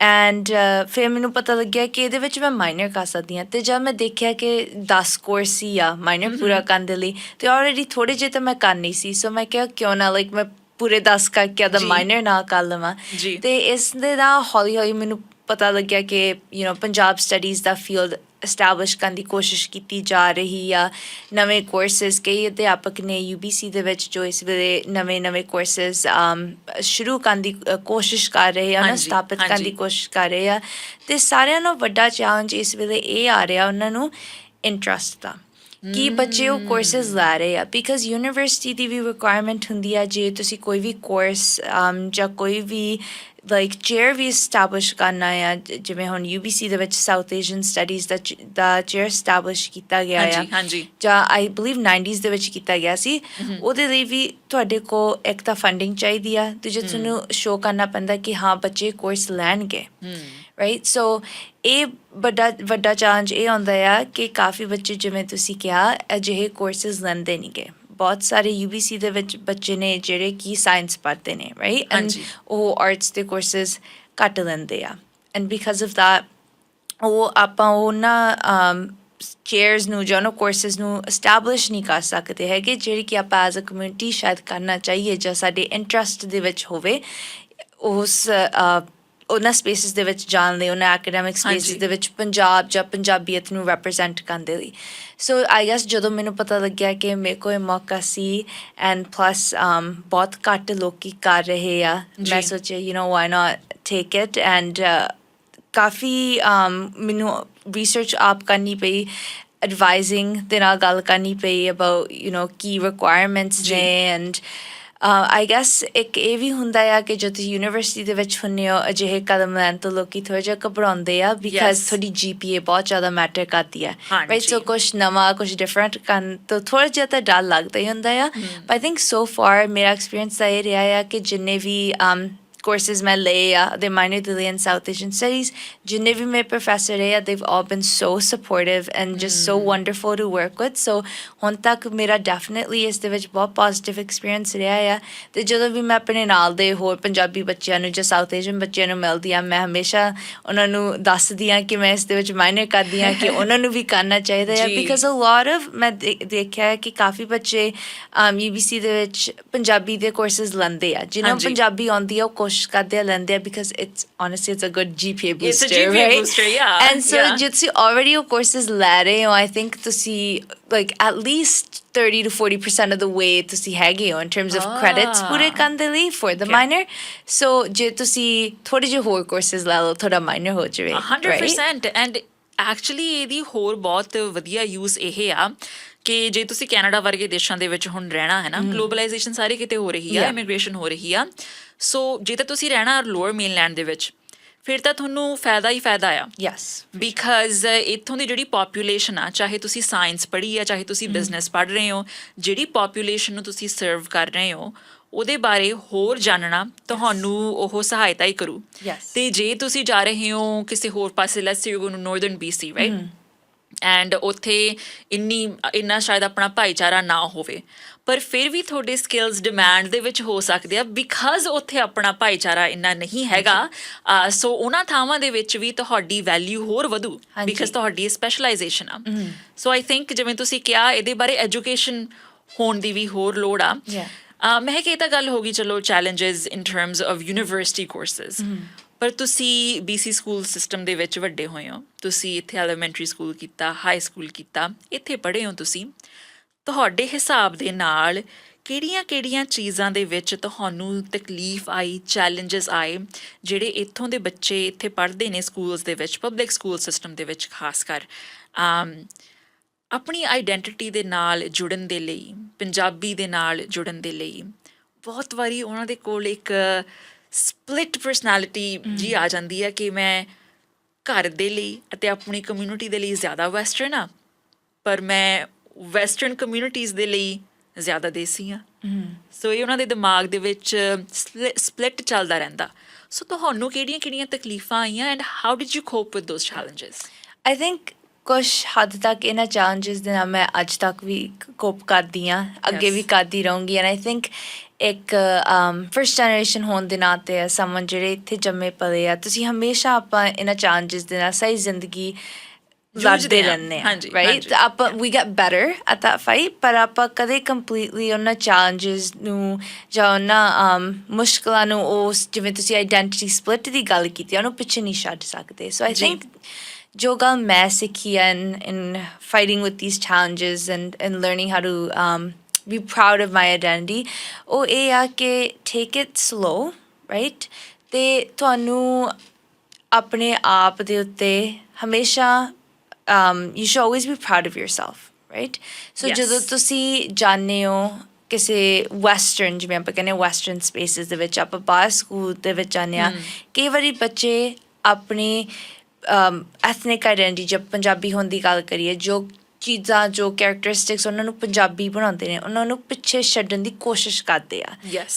ਐਂਡ ਫਿਰ ਮੈਨੂੰ ਪਤਾ ਲੱਗਿਆ ਕਿ ਇਹਦੇ ਵਿੱਚ ਮੈਂ ਮਾਈਨਰ ਕਰ ਸਕਦੀ ਹਾਂ ਤੇ ਜਦ ਮੈਂ ਦੇਖਿਆ ਕਿ 10 ਕੋਰਸ ਹੀ ਆ ਮਾਈਨਰ ਪੂਰਾ ਕਰਨ ਦੇ ਲਈ ਤੇ ਆਲਰੇਡੀ ਥੋੜੇ ਜਿਹੇ ਤਾਂ ਮੈਂ ਕਰਨੀ ਸੀ ਸੋ ਮੈਂ ਕਿਹਾ ਕਿਉਂ ਨਾ ਲਾਈਕ ਮੈਂ ਪੂਰੇ 10 ਕਰਕੇ ਆਦਾ। ਮਾਈਨਰ ਨਾ ਕਰ ਲਵਾਂ। ਤੇ ਇਸ ਦੇ ਦਾ ਹੌਲੀ ਹੌਲੀ ਮੈਨੂੰ ਪਤਾ ਲੱਗਿਆ ਕਿ ਯੂ نو ਪੰਜਾਬ ਸਟੱਡੀਜ਼ ਦਾ ਫੀਲਡ ਐਸਟੈਬਲਿਸ਼ ਕਰਨ ਦੀ ਕੋਸ਼ਿਸ਼ ਕੀਤੀ ਜਾ ਰਹੀ ਆ। ਨਵੇਂ ਕੋਰਸਸ ਕਈ ਅਧਿਆਪਕ ਨੇ UBC ਦੇ ਵਿੱਚ ਜੋ ਇਸ ਵੇਲੇ ਨਵੇਂ ਨਵੇਂ ਕੋਰਸਸ ਸ਼ੁਰੂ ਕਰਨ ਦੀ ਕੋਸ਼ਿਸ਼ ਕਰ ਰਹੇ ਆ ਨਾ ਸਥਾਪਿਤ ਕਰਨ ਦੀ। ਕੋਸ਼ਿਸ਼ ਕਰ ਰਹੇ ਆ। ਤੇ ਸਾਰਿਆਂ ਨੂੰ ਵੱਡਾ ਚੈਲੰਜ ਇਸ ਵੇਲੇ ਇਹ ਆ ਰਿਹਾ ਉਹਨਾਂ ਨੂੰ ਇੰਟਰਸਟ ਦਾ ਕਿ ਬੱਚੇ ਉਹ ਕੋਰਸਸ ਲੈ ਰਹੇ ਆ। ਬਿਕਾਜ਼ ਯੂਨੀਵਰਸਿਟੀ ਦੀ ਵੀ ਰਿਕੁਆਇਰਮੈਂਟ ਹੁੰਦੀ ਆ ਜੇ ਤੁਸੀਂ ਕੋਈ ਵੀ ਕੋਰਸ ਜਾਂ ਕੋਈ ਵੀ ਲਾਈਕ ਚੇਅਰ ਵੀ ਸਟੈਬਲਿਸ਼ ਕਰਨਾ ਆ ਜਿਵੇਂ ਹੁਣ UBC ਦੇ ਵਿੱਚ ਸਾਊਥ ਏਸ਼ੀਅਨ ਸਟੱਡੀਜ਼ ਦਾ ਦਾ ਚੇਅਰ ਸਟੈਬਲਿਸ਼ ਕੀਤਾ ਗਿਆ ਆ ਹਾਂਜੀ ਹਾਂਜੀ ਜਾਂ ਆਈ ਬਲੀਵ 90s ਦੇ ਵਿੱਚ ਕੀਤਾ ਗਿਆ ਸੀ ਉਹਦੇ ਲਈ ਵੀ ਤੁਹਾਡੇ ਕੋ ਇੱਕ ਤਾਂ ਫੰਡਿੰਗ ਚਾਹੀਦੀ ਆ ਤੇ ਜੇ ਤੁਹਾਨੂੰ ਸ਼ੋਅ ਕਰਨਾ ਪੈਂਦਾ ਕਿ ਹਾਂ ਬੱਚੇ ਕੋਰਸ ਲੈਣਗੇ ਰਾਈਟ ਸੋ ਇਹ ਵੱਡਾ ਵੱਡਾ ਚੈਲੰਜ ਇਹ ਆਉਂਦਾ ਆ ਕਿ ਕਾਫੀ ਬੱਚੇ ਜਿਵੇਂ ਤੁਸੀਂ ਕਿਹਾ ਅਜਿਹੇ ਕੋਰਸਸ ਲੈਂਦੇ ਨਹੀਂਗੇ ਬਹੁਤ ਸਾਰੇ UBC ਦੇ ਵਿੱਚ ਬੱਚੇ ਨੇ ਜਿਹੜੇ ਕਿ ਸਾਇੰਸ ਪੜ੍ਹਦੇ ਨੇ ਰਾਈਟ ਐਂਡ। ਉਹ ਆਰਟਸ ਦੇ ਕੋਰਸਸ ਘੱਟ ਲੈਂਦੇ ਆ ਐਂਡ ਬਿਕਾਜ਼ ਆਫ that ਉਹ ਆਪਾਂ ਉਹਨਾਂ ਚੇਅਰਸ ਨੂੰ ਜਾਂ ਉਹਨਾਂ ਕੋਰਸਸ ਨੂੰ ਐਸਟੈਬਲਿਸ਼ ਨਹੀਂ ਕਰ ਸਕਦੇ ਹੈਗੇ ਜਿਹੜੀ ਕਿ ਆਪਾਂ ਐਜ਼ ਅ ਕਮਿਊਨਿਟੀ ਸ਼ਾਇਦ ਕਰਨਾ ਚਾਹੀਏ ਜਾਂ ਸਾਡੇ ਇੰਟਰਸਟ ਦੇ ਵਿੱਚ ਹੋਵੇ ਉਸ ਉਹਨਾਂ ਸਪੇਸਿਸ ਦੇ ਵਿੱਚ ਜਾਣ ਲਈ ਉਹਨਾਂ ਐਕੈਡੈਮਿਕ ਸਪੇਸਿਸ ਹਾਂਜੀ। ਦੇ ਵਿੱਚ ਪੰਜਾਬ ਜਾਂ ਪੰਜਾਬੀਅਤ ਨੂੰ ਰਿਪਰੈਜ਼ੈਂਟ ਕਰਨ ਦੇ ਲਈ ਸੋ ਆਈ ਗੈਸ ਜਦੋਂ ਮੈਨੂੰ ਪਤਾ ਲੱਗਿਆ ਕਿ ਮੇਰੇ ਕੋਲ ਇਹ ਮੌਕਾ ਸੀ ਐਂਡ ਪਲੱਸ ਬਹੁਤ ਘੱਟ ਲੋਕੀ ਕਰ ਰਹੇ ਆ ਮੈਂ ਜੀ। ਸੋਚਿਆ you know why not take it and coffee um, ਮੈਨੂੰ ਰਿਸਰਚ ਆਪ ਕਰਨੀ ਪਈ ਐਡਵਾਈਜ਼ਿੰਗ ਦੇ ਨਾਲ ਗੱਲ ਕਰਨੀ ਪਈ ਅਬਾਊਟ ਯੂ نو ਕੀ ਰਿਕੁਆਇਰਮੈਂਟਸ ਜੀ। ਨੇ ਐਂਡ ਆਈ ਗੈਸ ਇੱਕ ਇਹ ਵੀ ਹੁੰਦਾ ਆ ਕਿ ਜਦੋਂ ਤੁਸੀਂ ਯੂਨੀਵਰਸਿਟੀ ਦੇ ਵਿੱਚ ਹੁੰਦੇ ਹੋ ਅਜਿਹੇ ਕਦਮ ਲੈਣ ਤੋਂ ਲੋਕੀ ਥੋੜਾ ਜਿਹਾ ਘਬਰਾਉਂਦੇ ਆ ਬਿਕਾਜ਼. ਤੁਹਾਡੀ GPA ਬਹੁਤ ਜ਼ਿਆਦਾ ਮੈਟਰ ਕਰਦੀ ਹਾਂਜੀ। ਰਾਈਟ ਸੋ ਕੁਝ ਨਵਾਂ ਕੁਝ ਡਿਫਰੈਂਟ ਕਰਨ ਤੋਂ ਥੋੜਾ ਜਿਹਾ ਤਾਂ ਡਰ ਲੱਗਦਾ ਹੀ ਹੁੰਦਾ ਆ but I think so far ਮੇਰਾ ਐਕਸਪੀਰੀਅੰਸ ਤਾਂ ਇਹ ਰਿਹਾ ਆ ਕਿ ਜਿੰਨੇ ਵੀ um, courses ਮੈਂ ਲਏ ਆ ਦੇ minor delay in South Asian Studies ਜਿੰਨੇ ਵੀ ਮੇਰੇ professor ਰਹੇ ਆ they've all been so supportive and just so wonderful to work with so ਹੁਣ ਤੱਕ ਮੇਰਾ definitely ਇਸ ਦੇ ਵਿੱਚ ਬਹੁਤ positive experience ਰਿਹਾ ਆ ਤੇ ਜਦੋਂ ਵੀ ਮੈਂ ਆਪਣੇ ਨਾਲ ਦੇ ਹੋਰ ਪੰਜਾਬੀ ਬੱਚਿਆਂ ਨੂੰ ਜਾਂ South Asian ਬੱਚਿਆਂ ਨੂੰ ਮਿਲਦੀ ਆ ਮੈਂ ਹਮੇਸ਼ਾ ਉਹਨਾਂ ਨੂੰ ਦੱਸਦੀ ਆ ਕਿ ਮੈਂ ਇਸ ਦੇ ਵਿੱਚ minor ਕਰਦੀ ਆ ਕਿ ਉਹਨਾਂ ਨੂੰ ਵੀ ਕਰਨਾ ਚਾਹੀਦਾ ਆ ਜੀ। because a lot of ਮੈਂ ਦੇ- ਦੇਖਿਆ ਹੈ ਕਿ ਕਾਫੀ ਬੱਚੇ um, UBC ਦੇ ਵਿੱਚ ਪੰਜਾਬੀ ਦੇ ਕੋਰਸਸ ਲੈਂਦੇ ਆ ਜਿਨ੍ਹਾਂ ਨੂੰ ਹਾਂਜੀ। ਪੰਜਾਬੀ ਆਉਂਦੀ ਆ ਉਹ ਕੋਸ਼ਿਸ਼ ਕਰਦੇ ਆ ਲੈਂਦੇ ਆ because it's honestly it's a good GPA It's a booster GPA right booster, yeah, and so yeah. ਜੇ ਤੁਸੀਂ already ਉਹ courses ਲੈ ਰਹੇ ਹੋ I think ਤੁਸੀਂ like at least 30 to 40% of the way ਤੁਸੀਂ ਹੈਗੇ ਹੋ in terms of credits Ah. ਪੂਰੇ ਕਰਨ ਦੇ ਲਈ for the Okay. minor so ਜੇ ਤੁਸੀਂ ਥੋੜੇ ਜਿਹੇ ਹੋਰ courses ਲੈ ਲਓ ਤੁਹਾਡਾ minor ਹੋ ਜਾਵੇ right? 100% ਐਂਡ ਐਕਚੁਅਲੀ ਇਹਦੀ ਹੋਰ ਬਹੁਤ ਵਧੀਆ ਯੂਜ਼ ਇਹ ਆ ਕਿ ਜੇ ਤੁਸੀਂ ਕੈਨੇਡਾ ਵਰਗੇ ਦੇਸ਼ਾਂ ਦੇ ਵਿੱਚ ਹੁਣ ਰਹਿਣਾ ਹੈ ਨਾ ਗਲੋਬਲਾਈਜੇਸ਼ਨ ਸਾਰੇ ਕਿਤੇ ਹੋ ਰਹੀ ਆ. ਇਮੀਗ੍ਰੇਸ਼ਨ ਹੋ ਰਹੀ ਆ ਸੋ ਜੇ ਤਾਂ ਤੁਸੀਂ ਰਹਿਣਾ ਲੋਅਰ ਮੇਨਲੈਂਡ ਦੇ ਵਿੱਚ ਫਿਰ ਤਾਂ ਤੁਹਾਨੂੰ ਫਾਇਦਾ ਹੀ ਫਾਇਦਾ ਆ। Yes ਬਿਕਾਜ਼ ਇੱਥੋਂ ਦੀ ਜਿਹੜੀ ਪੋਪੂਲੇਸ਼ਨ ਆ ਚਾਹੇ ਤੁਸੀਂ ਸਾਇੰਸ ਪੜ੍ਹੀ ਆ ਚਾਹੇ ਤੁਸੀਂ ਬਿਜ਼ਨਸ ਪੜ੍ਹ ਰਹੇ ਹੋ ਜਿਹੜੀ ਪੋਪੂਲੇਸ਼ਨ ਨੂੰ ਤੁਸੀਂ ਸਰਵ ਕਰ ਰਹੇ ਹੋ ਉਹਦੇ ਬਾਰੇ ਹੋਰ ਜਾਣਨਾ ਤੁਹਾਨੂੰ ਉਹ ਸਹਾਇਤਾ ਹੀ ਕਰੂ. ਤੇ ਜੇ ਤੁਸੀਂ ਜਾ ਰਹੇ ਹੋ ਕਿਸੇ ਹੋਰ ਪਾਸੇ let's say you go to northern BC right and ਉੱਥੇ ਇੰਨੀ ਇੰਨਾ ਸ਼ਾਇਦ ਆਪਣਾ ਭਾਈਚਾਰਾ ਨਾ ਹੋਵੇ। ਪਰ ਫਿਰ ਵੀ ਤੁਹਾਡੇ ਸਕਿੱਲਸ ਡਿਮਾਂਡ ਦੇ ਵਿੱਚ ਹੋ ਸਕਦੇ ਆ ਬਿਕਾਜ਼ ਉੱਥੇ ਆਪਣਾ ਭਾਈਚਾਰਾ ਇੰਨਾ ਨਹੀਂ ਹੈਗਾ। ਸੋ ਉਹਨਾਂ ਥਾਵਾਂ ਦੇ ਵਿੱਚ ਵੀ ਤੁਹਾਡੀ ਵੈਲਿਊ ਹੋਰ ਵਧੂ। ਬਿਕਾਜ਼ ਤੁਹਾਡੀ ਸਪੈਸ਼ਲਾਈਜੇਸ਼ਨ ਆ। ਸੋ ਆਈ ਥਿੰਕ ਜਿਵੇਂ ਤੁਸੀਂ ਕਿਹਾ ਇਹਦੇ ਬਾਰੇ ਐਜੂਕੇਸ਼ਨ ਹੋਣ ਦੀ ਵੀ ਹੋਰ ਲੋੜ ਆ। ਮੈਂ ਕਿ ਇਹ ਤਾਂ ਗੱਲ ਹੋ ਗਈ ਚਲੋ challenges in terms of university courses ਪਰ ਤੁਸੀਂ BC ਸਕੂਲ ਸਿਸਟਮ ਦੇ ਵਿੱਚ ਵੱਡੇ ਹੋਏ ਹੋ। ਤੁਸੀਂ ਇੱਥੇ ਐਲੀਮੈਂਟਰੀ ਸਕੂਲ ਕੀਤਾ ਹਾਈ ਸਕੂਲ ਕੀਤਾ, ਇੱਥੇ ਪੜ੍ਹੇ ਹੋ ਤੁਸੀਂ। ਤੁਹਾਡੇ ਹਿਸਾਬ ਦੇ ਨਾਲ ਕਿਹੜੀਆਂ-ਕਿਹੜੀਆਂ ਚੀਜ਼ਾਂ ਦੇ ਵਿੱਚ ਤੁਹਾਨੂੰ ਤਕਲੀਫ ਆਈ ਚੈਲੰਜਸ ਆਏ, ਜਿਹੜੇ ਇੱਥੋਂ ਦੇ ਬੱਚੇ ਇੱਥੇ ਪੜ੍ਹਦੇ ਨੇ ਸਕੂਲਸ ਦੇ ਵਿੱਚ ਪਬਲਿਕ ਸਕੂਲ ਸਿਸਟਮ ਦੇ ਵਿੱਚ ਖਾਸ ਕਰ? ਆਪਣੀ ਆਈਡੈਂਟੀਟੀ ਦੇ ਨਾਲ ਜੁੜਨ ਦੇ ਲਈ, ਪੰਜਾਬੀ ਦੇ ਨਾਲ ਜੁੜਨ ਦੇ ਲਈ ਬਹੁਤ ਵਾਰੀ ਉਹਨਾਂ ਦੇ ਕੋਲ ਇੱਕ ਸਪਲਿਟ ਪਰਸਨੈਲਿਟੀ ਜੀ ਆ ਜਾਂਦੀ ਹੈ ਕਿ ਮੈਂ ਘਰ ਦੇ ਲਈ ਅਤੇ ਆਪਣੀ ਕਮਿਊਨਿਟੀ ਦੇ ਲਈ ਜ਼ਿਆਦਾ ਵੈਸਟਰਨ ਆ ਪਰ ਮੈਂ ਵੈਸਟਰਨ ਕਮਿਊਨਿਟੀਜ਼ ਦੇ ਲਈ ਜ਼ਿਆਦਾ ਦੇਸੀ ਆ। ਸੋ ਇਹ ਉਹਨਾਂ ਦੇ ਦਿਮਾਗ ਦੇ ਵਿੱਚ ਸਪਲਿਟ ਚੱਲਦਾ ਰਹਿੰਦਾ। ਸੋ ਤੁਹਾਨੂੰ ਕਿਹੜੀਆਂ-ਕਿਹੜੀਆਂ ਤਕਲੀਫਾਂ ਆਈਆਂ and how did you cope with those challenges I think ਕੁਛ ਹੱਦ ਤੱਕ ਇਹਨਾਂ challenges ਦੇ ਨਾਲ ਮੈਂ ਅੱਜ ਤੱਕ ਵੀ ਕੋਪ ਕਰਦੀ ਆ ਅੱਗੇ. ਵੀ ਕਰਦੀ ਰਹੂੰਗੀ ਐਂਡ ਆਈ ਥਿੰਕ ਇੱਕ ਫਰਸਟ ਜਨਰੇਸ਼ਨ ਹੋਣ ਦੇ ਨਾਤੇ ਸਮਨ ਜਿਹੜੇ ਇੱਥੇ ਜੰਮੇ ਪਲੇ ਆ ਤੁਸੀਂ ਹਮੇਸ਼ਾ ਆਪਾਂ ਇਹਨਾਂ challenges ਦੇ ਨਾਲ ਸਹੀ ਜ਼ਿੰਦਗੀ ਲੜਦੇ। ਰਹਿੰਦੇ ਆ ਰਾਈਟ। ਆਪਾਂ ਵੀ get better at that fight ਪਰ ਆਪਾਂ ਕਦੇ ਕੰਪਲੀਟਲੀ ਉਹਨਾਂ ਚੈਲੰਜਸ ਨੂੰ ਜਾਂ ਉਹਨਾਂ ਮੁਸ਼ਕਲਾਂ ਨੂੰ ਉਸ ਜਿਵੇਂ ਤੁਸੀਂ ਆਇਡੈਂਟੀਟੀ ਸਪਲਿਟ ਦੀ ਗੱਲ ਕੀਤੀ ਉਹਨੂੰ ਪਿੱਛੇ ਨਹੀਂ ਛੱਡ ਸਕਦੇ ਸੋ ਆਈ। ਥਿੰਕ ਜੋ ਗੱਲ ਮੈਂ ਸਿੱਖੀ ਹੈ in in fighting with these challenges and and learning how to um, be proud of my identity. ਉਹ ਇਹ ਆ ਕਿ take it slow right? ਤੇ ਤੁਹਾਨੂੰ ਆਪਣੇ ਆਪ ਦੇ ਉੱਤੇ ਹਮੇਸ਼ਾ um, you should always be proud of yourself right? So Yes. ਜਦੋਂ ਤੁਸੀਂ ਜਾਣਦੇ ਹੋ ਕਿਸੇ ਵੈਸਟਰਨ ਜਿਵੇਂ ਆਪਾਂ ਕਹਿੰਦੇ ਵੈਸਟਰਨ ਸਪੇਸਿਸ ਦੇ ਵਿੱਚ ਆਪਾਂ ਬਾਹਰ ਸਕੂਲ ਦੇ ਵਿੱਚ ਜਾਂਦੇ ਆ ਕਈ ਵਾਰੀ ਬੱਚੇ ਆਪਣੀ ਐਥਨਿਕ ਆਇਡੈਂਟੀ ਜਦ ਪੰਜਾਬੀ ਹੋਣ ਦੀ ਗੱਲ ਕਰੀਏ ਜੋ ਚੀਜ਼ਾਂ ਜੋ ਕੈਰੈਕਟਰਿਸਟਿਕਸ ਉਹਨਾਂ ਨੂੰ ਪੰਜਾਬੀ ਬਣਾਉਂਦੇ ਨੇ ਉਹਨਾਂ ਨੂੰ ਪਿੱਛੇ ਛੱਡਣ ਦੀ ਕੋਸ਼ਿਸ਼ ਕਰਦੇ ਆ.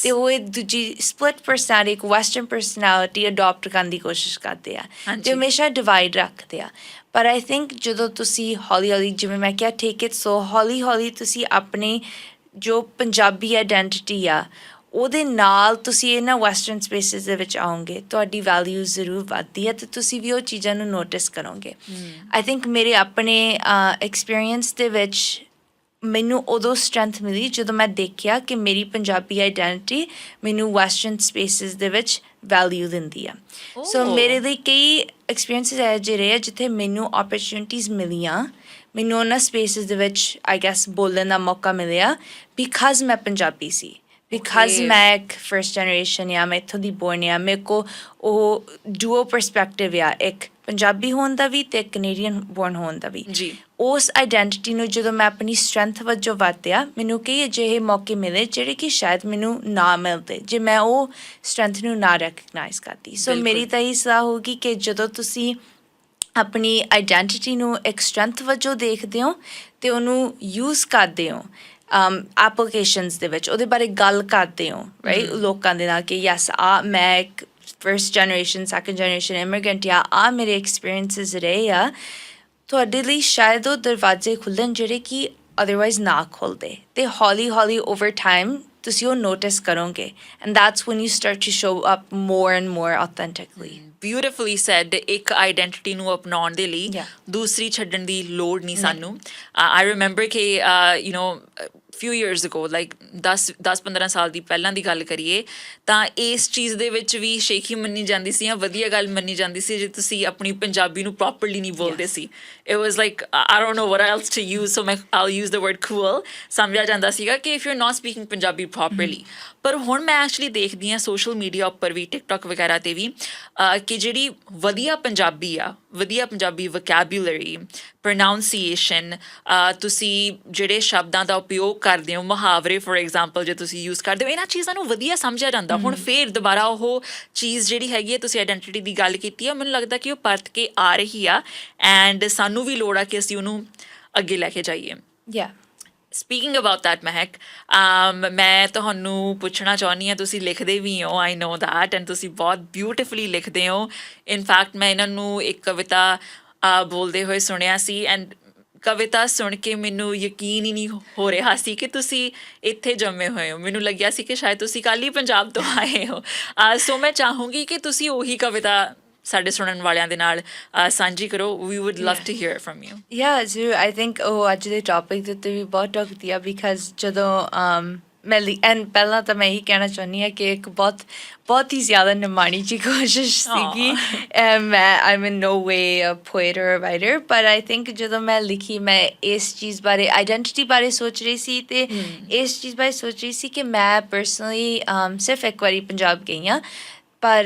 ਤੇ ਉਹ ਇੱਕ ਦੂਜੀ ਸਪਲਿਟ ਪਰਸਨੈਲਿਟੀ ਇੱਕ ਵੈਸਟਰਨ ਪਰਸਨੈਲਿਟੀ ਅਡਾਪਟ ਕਰਨ ਦੀ ਕੋਸ਼ਿਸ਼ ਕਰਦੇ ਆ। ਤੇ ਹਮੇਸ਼ਾ ਡਿਵਾਈਡ ਰੱਖਦੇ ਆ ਪਰ ਆਈ ਥਿੰਕ ਜਦੋਂ ਤੁਸੀਂ ਹੌਲੀ ਹੌਲੀ ਜਿਵੇਂ ਮੈਂ ਕਿਹਾ ਟੇਕ ਇਟ ਸੋ ਹੌਲੀ ਹੌਲੀ ਤੁਸੀਂ ਆਪਣੀ ਜੋ ਪੰਜਾਬੀ ਆਇਡੈਂਟੀਟੀ ਆ ਉਹਦੇ ਨਾਲ ਤੁਸੀਂ ਇਹਨਾਂ ਵੈਸਟਰਨ ਸਪੇਸਿਸ ਦੇ ਵਿੱਚ ਆਉਂਗੇ ਤੁਹਾਡੀ ਵੈਲਿਊ ਜ਼ਰੂਰ ਵੱਧਦੀ ਹੈ ਤੇ ਤੁਸੀਂ ਵੀ ਉਹ ਚੀਜ਼ਾਂ ਨੂੰ ਨੋਟਿਸ ਕਰੋਗੇ। ਆਈ ਥਿੰਕ ਮੇਰੇ ਆਪਣੇ ਐਕਸਪੀਰੀਅੰਸ ਦੇ ਵਿੱਚ ਮੈਨੂੰ ਉਦੋਂ ਸਟਰੈਂਥ ਮਿਲੀ ਜਦੋਂ ਮੈਂ ਦੇਖਿਆ ਕਿ ਮੇਰੀ ਪੰਜਾਬੀ ਆਇਡੈਂਟੀ ਮੈਨੂੰ ਵੈਸਟਰਨ ਸਪੇਸਿਸ ਦੇ ਵਿੱਚ ਵੈਲਿਊ ਦਿੰਦੀ ਆ। ਸੋ ਮੇਰੇ ਲਈ ਕਈ ਐਕਸਪੀਰੀਐਂਸਸ ਹੈ ਜਿਹੜੇ ਜਿੱਥੇ ਮੈਨੂੰ ਓਪਰਚ्युनिटीज ਮਿਲੀਆਂ। ਮੈਨੂੰ ਉਹਨਾਂ ਸਪੇਸਿਸ ਦੇ ਵਿੱਚ ਆਈ ਗੈਸ ਬੋਲਣ ਦਾ ਮੌਕਾ ਮਿਲਿਆ ਬਿਕਾਜ਼ ਮੈਂ ਪੰਜਾਬੀ ਸੀ। ਬਿਕਾਜ਼. ਮੈਂ ਇੱਕ ਫਰਸਟ ਜਨਰੇਸ਼ਨ ਆ ਮੈਂ ਇੱਥੋਂ ਦੀ ਬੋਰਨ ਆ ਮੇਰੇ ਕੋ ਉਹ ਡੂਓ ਪਰਸਪੈਕਟਿਵ ਆ ਇੱਕ ਪੰਜਾਬੀ ਹੋਣ ਦਾ ਵੀ ਤੇ ਕੈਨੇਡੀਅਨ ਬੋਰਨ ਹੋਣ ਦਾ ਵੀ ਜੀ ਉਸ ਆਇਡੈਂਟੀਟੀ ਨੂੰ ਜਦੋਂ ਮੈਂ ਆਪਣੀ ਸਟਰੈਂਥ ਵਜੋਂ ਵਰਤਿਆ ਮੈਨੂੰ ਕਈ ਅਜਿਹੇ ਮੌਕੇ ਮਿਲੇ ਜਿਹੜੇ ਕਿ ਸ਼ਾਇਦ ਮੈਨੂੰ ਨਾ ਮਿਲਦੇ ਜੇ ਮੈਂ ਉਹ ਸਟਰੈਂਥ ਨੂੰ ਨਾ ਰੈਕਗਨਾਈਜ਼ ਕਰਦੀ ਸੋ। ਮੇਰੀ ਤਾਂ ਇਹ ਸਲਾਹ ਹੋਊਗੀ ਕਿ ਜਦੋਂ ਤੁਸੀਂ ਆਪਣੀ ਆਇਡੈਂਟੀਟੀ ਨੂੰ ਇੱਕ ਸਟਰੈਂਥ ਵਜੋਂ ਦੇਖਦੇ ਹੋ ਤੇ ਉਹਨੂੰ ਯੂਜ਼ ਕਰਦੇ ਹੋ ਐਪਲੀਕੇਸ਼ਨਸ ਦੇ ਵਿੱਚ ਉਹਦੇ ਬਾਰੇ ਗੱਲ ਕਰਦੇ ਹੋ ਰਾਈਟ ਲੋਕਾਂ ਦੇ ਨਾਲ ਕਿ ਯੈਸ ਆ ਮੈਂ ਇੱਕ first generation second generation immigrant ਆ ਆ ਮੇਰੇ ਐਕਸਪੀਰੀਐਂਸਸ ਰਹੇ ਆ। ਤੁਹਾਡੇ ਲਈ ਸ਼ਾਇਦ ਉਹ ਦਰਵਾਜ਼ੇ ਖੁੱਲਣ ਜਿਹੜੇ ਕਿ ਅਦਰਵਾਈਜ਼ ਨਾ ਖੁੱਲਦੇ ਤੇ ਹੌਲੀ ਹੌਲੀ ਓਵਰ ਟਾਈਮ ਤੁਸੀਂ ਉਹ ਨੋਟਿਸ ਕਰੋਗੇ and that's when you start to show up more and more authentically. Beautifully said ਇੱਕ ਆਇਡੈਂਟੀਟੀ ਨੂੰ ਅਪਣਾਉਣ ਦੇ ਲਈ Yeah. ਦੂਸਰੀ ਛੱਡਣ ਦੀ ਲੋੜ ਨਹੀਂ ਸਾਨੂੰ। ਆਈ ਰਿਮੈਂਬਰ ਕਿ you know few years ago like 10 10 15 ਸਾਲ ਦੀ ਪਹਿਲਾਂ ਦੀ ਗੱਲ ਕਰੀਏ ਤਾਂ ਇਸ ਚੀਜ਼ ਦੇ ਵਿੱਚ ਵੀ ਸ਼ੇਖੀ ਮੰਨੀ ਜਾਂਦੀ ਸੀ ਜਾਂ ਵਧੀਆ ਗੱਲ ਮੰਨੀ ਜਾਂਦੀ ਸੀ ਜੇ ਤੁਸੀਂ ਆਪਣੀ ਪੰਜਾਬੀ ਨੂੰ ਪ੍ਰੋਪਰਲੀ ਨਹੀਂ ਬੋਲਦੇ ਸੀ। It was like I don't know what else to use so ਮੈਂ all use the word cool ਸਮਝਿਆ ਜਾਂਦਾ ਸੀਗਾ ਕਿ if you are not speaking Punjabi properly ਪਰ ਹੁਣ ਮੈਂ ਐਕਚੁਅਲੀ ਦੇਖਦੀ ਹਾਂ ਸੋਸ਼ਲ ਮੀਡੀਆ ਉੱਪਰ ਵੀ ਟਿਕਟੌਕ ਵਗੈਰਾ ਤੇ ਵੀ ਕਿ ਜਿਹੜੀ ਵਧੀਆ ਪੰਜਾਬੀ ਆ ਵਧੀਆ ਪੰਜਾਬੀ ਵੋਕੈਬੂਲਰੀ ਪ੍ਰੋਨਾਂਸੀਏਸ਼ਨ ਤੁਸੀਂ ਜਿਹੜੇ ਸ਼ਬਦਾਂ ਦਾ ਉਪਯੋਗ ਕਰਦੇ ਹੋ ਮੁਹਾਵਰੇ ਫੋਰ ਐਗਜ਼ਾਮਪਲ ਜੇ ਤੁਸੀਂ ਯੂਜ਼ ਕਰਦੇ ਹੋ ਇਹਨਾਂ ਚੀਜ਼ਾਂ ਨੂੰ ਵਧੀਆ ਸਮਝਿਆ ਜਾਂਦਾ। ਹੁਣ ਫੇਰ ਦੁਬਾਰਾ ਉਹ ਚੀਜ਼ ਜਿਹੜੀ ਹੈਗੀ ਹੈ ਤੁਸੀਂ ਆਇਡੈਂਟੀਟੀ ਦੀ ਗੱਲ ਕੀਤੀ ਹੈ ਮੈਨੂੰ ਲੱਗਦਾ ਕਿ ਉਹ ਪਰਤ ਕੇ ਆ ਰਹੀ ਆ ਐਂਡ ਸਾਨੂੰ ਵੀ ਲੋੜ ਆ ਕਿ ਅਸੀਂ ਉਹਨੂੰ ਅੱਗੇ ਲੈ ਕੇ ਜਾਈਏ। Yeah. Speaking about that Mehak um, ਮੈਂ ਤੁਹਾਨੂੰ ਪੁੱਛਣਾ ਚਾਹੁੰਦੀ ਹਾਂ ਤੁਸੀਂ ਲਿਖਦੇ ਵੀ ਹੋ ਆਈ ਨੋ that ਐਂਡ ਤੁਸੀਂ ਬਹੁਤ ਬਿਊਟੀਫੁਲੀ ਲਿਖਦੇ ਹੋ। ਇਨ ਫੈਕਟ ਮੈਂ ਇਹਨਾਂ ਨੂੰ ਇੱਕ ਕਵਿਤਾ ਬੋਲਦੇ ਹੋਏ ਸੁਣਿਆ ਸੀ ਐਂਡ ਕਵਿਤਾ ਸੁਣ ਕੇ ਮੈਨੂੰ ਯਕੀਨ ਹੀ ਨਹੀਂ ਹੋ ਰਿਹਾ ਸੀ ਕਿ ਤੁਸੀਂ ਇੱਥੇ ਜੰਮੇ ਹੋਏ ਹੋ। ਮੈਨੂੰ ਲੱਗਿਆ ਸੀ ਕਿ ਸ਼ਾਇਦ ਤੁਸੀਂ ਕੱਲ੍ਹ ਹੀ ਪੰਜਾਬ ਤੋਂ ਆਏ ਹੋ। ਸੋ ਮੈਂ ਚਾਹੂੰਗੀ ਕਿ ਤੁਸੀਂ ਉਹੀ ਕਵਿਤਾ ਸਾਡੇ ਸੁਣਨ ਵਾਲਿਆਂ ਦੇ ਨਾਲ ਸਾਂਝੀ ਕਰੋ। We would love to hear from you Yeah, ਜ਼ਰੂਰ ਆਈ ਥਿੰਕ ਉਹ ਅੱਜ ਦੇ ਟੌਪਿਕ ਦੇ ਉੱਤੇ ਵੀ ਬਹੁਤ ਟੋਕਦੀ ਆ ਬਿਕਾਜ਼ ਜਦੋਂ um, um ਮੈਂ ਐਂਡ ਪਹਿਲਾਂ ਤਾਂ ਮੈਂ ਇਹੀ ਕਹਿਣਾ ਚਾਹੁੰਦੀ ਹਾਂ ਕਿ ਇੱਕ ਬਹੁਤ ਬਹੁਤ ਹੀ ਜ਼ਿਆਦਾ ਨਿਮਾਣੀ ਜੀ ਕੋਸ਼ਿਸ਼ ਸੀਗੀ। ਮੈਂ I mean no way a poet or writer ਪਰ ਆਈ ਥਿੰਕ ਜਦੋਂ ਮੈਂ ਲਿਖੀ ਮੈਂ ਇਸ ਚੀਜ਼ ਬਾਰੇ ਆਇਡੈਂਟੀਟੀ ਬਾਰੇ ਸੋਚ ਰਹੀ ਸੀ ਤੇ ਇਸ ਚੀਜ਼ ਬਾਰੇ ਸੋਚ ਰਹੀ ਸੀ ਕਿ ਮੈਂ ਪਰਸਨਲੀ ਸਿਰਫ ਇੱਕ ਵਾਰੀ ਪੰਜਾਬ ਗਈ ਹਾਂ। ਪਰ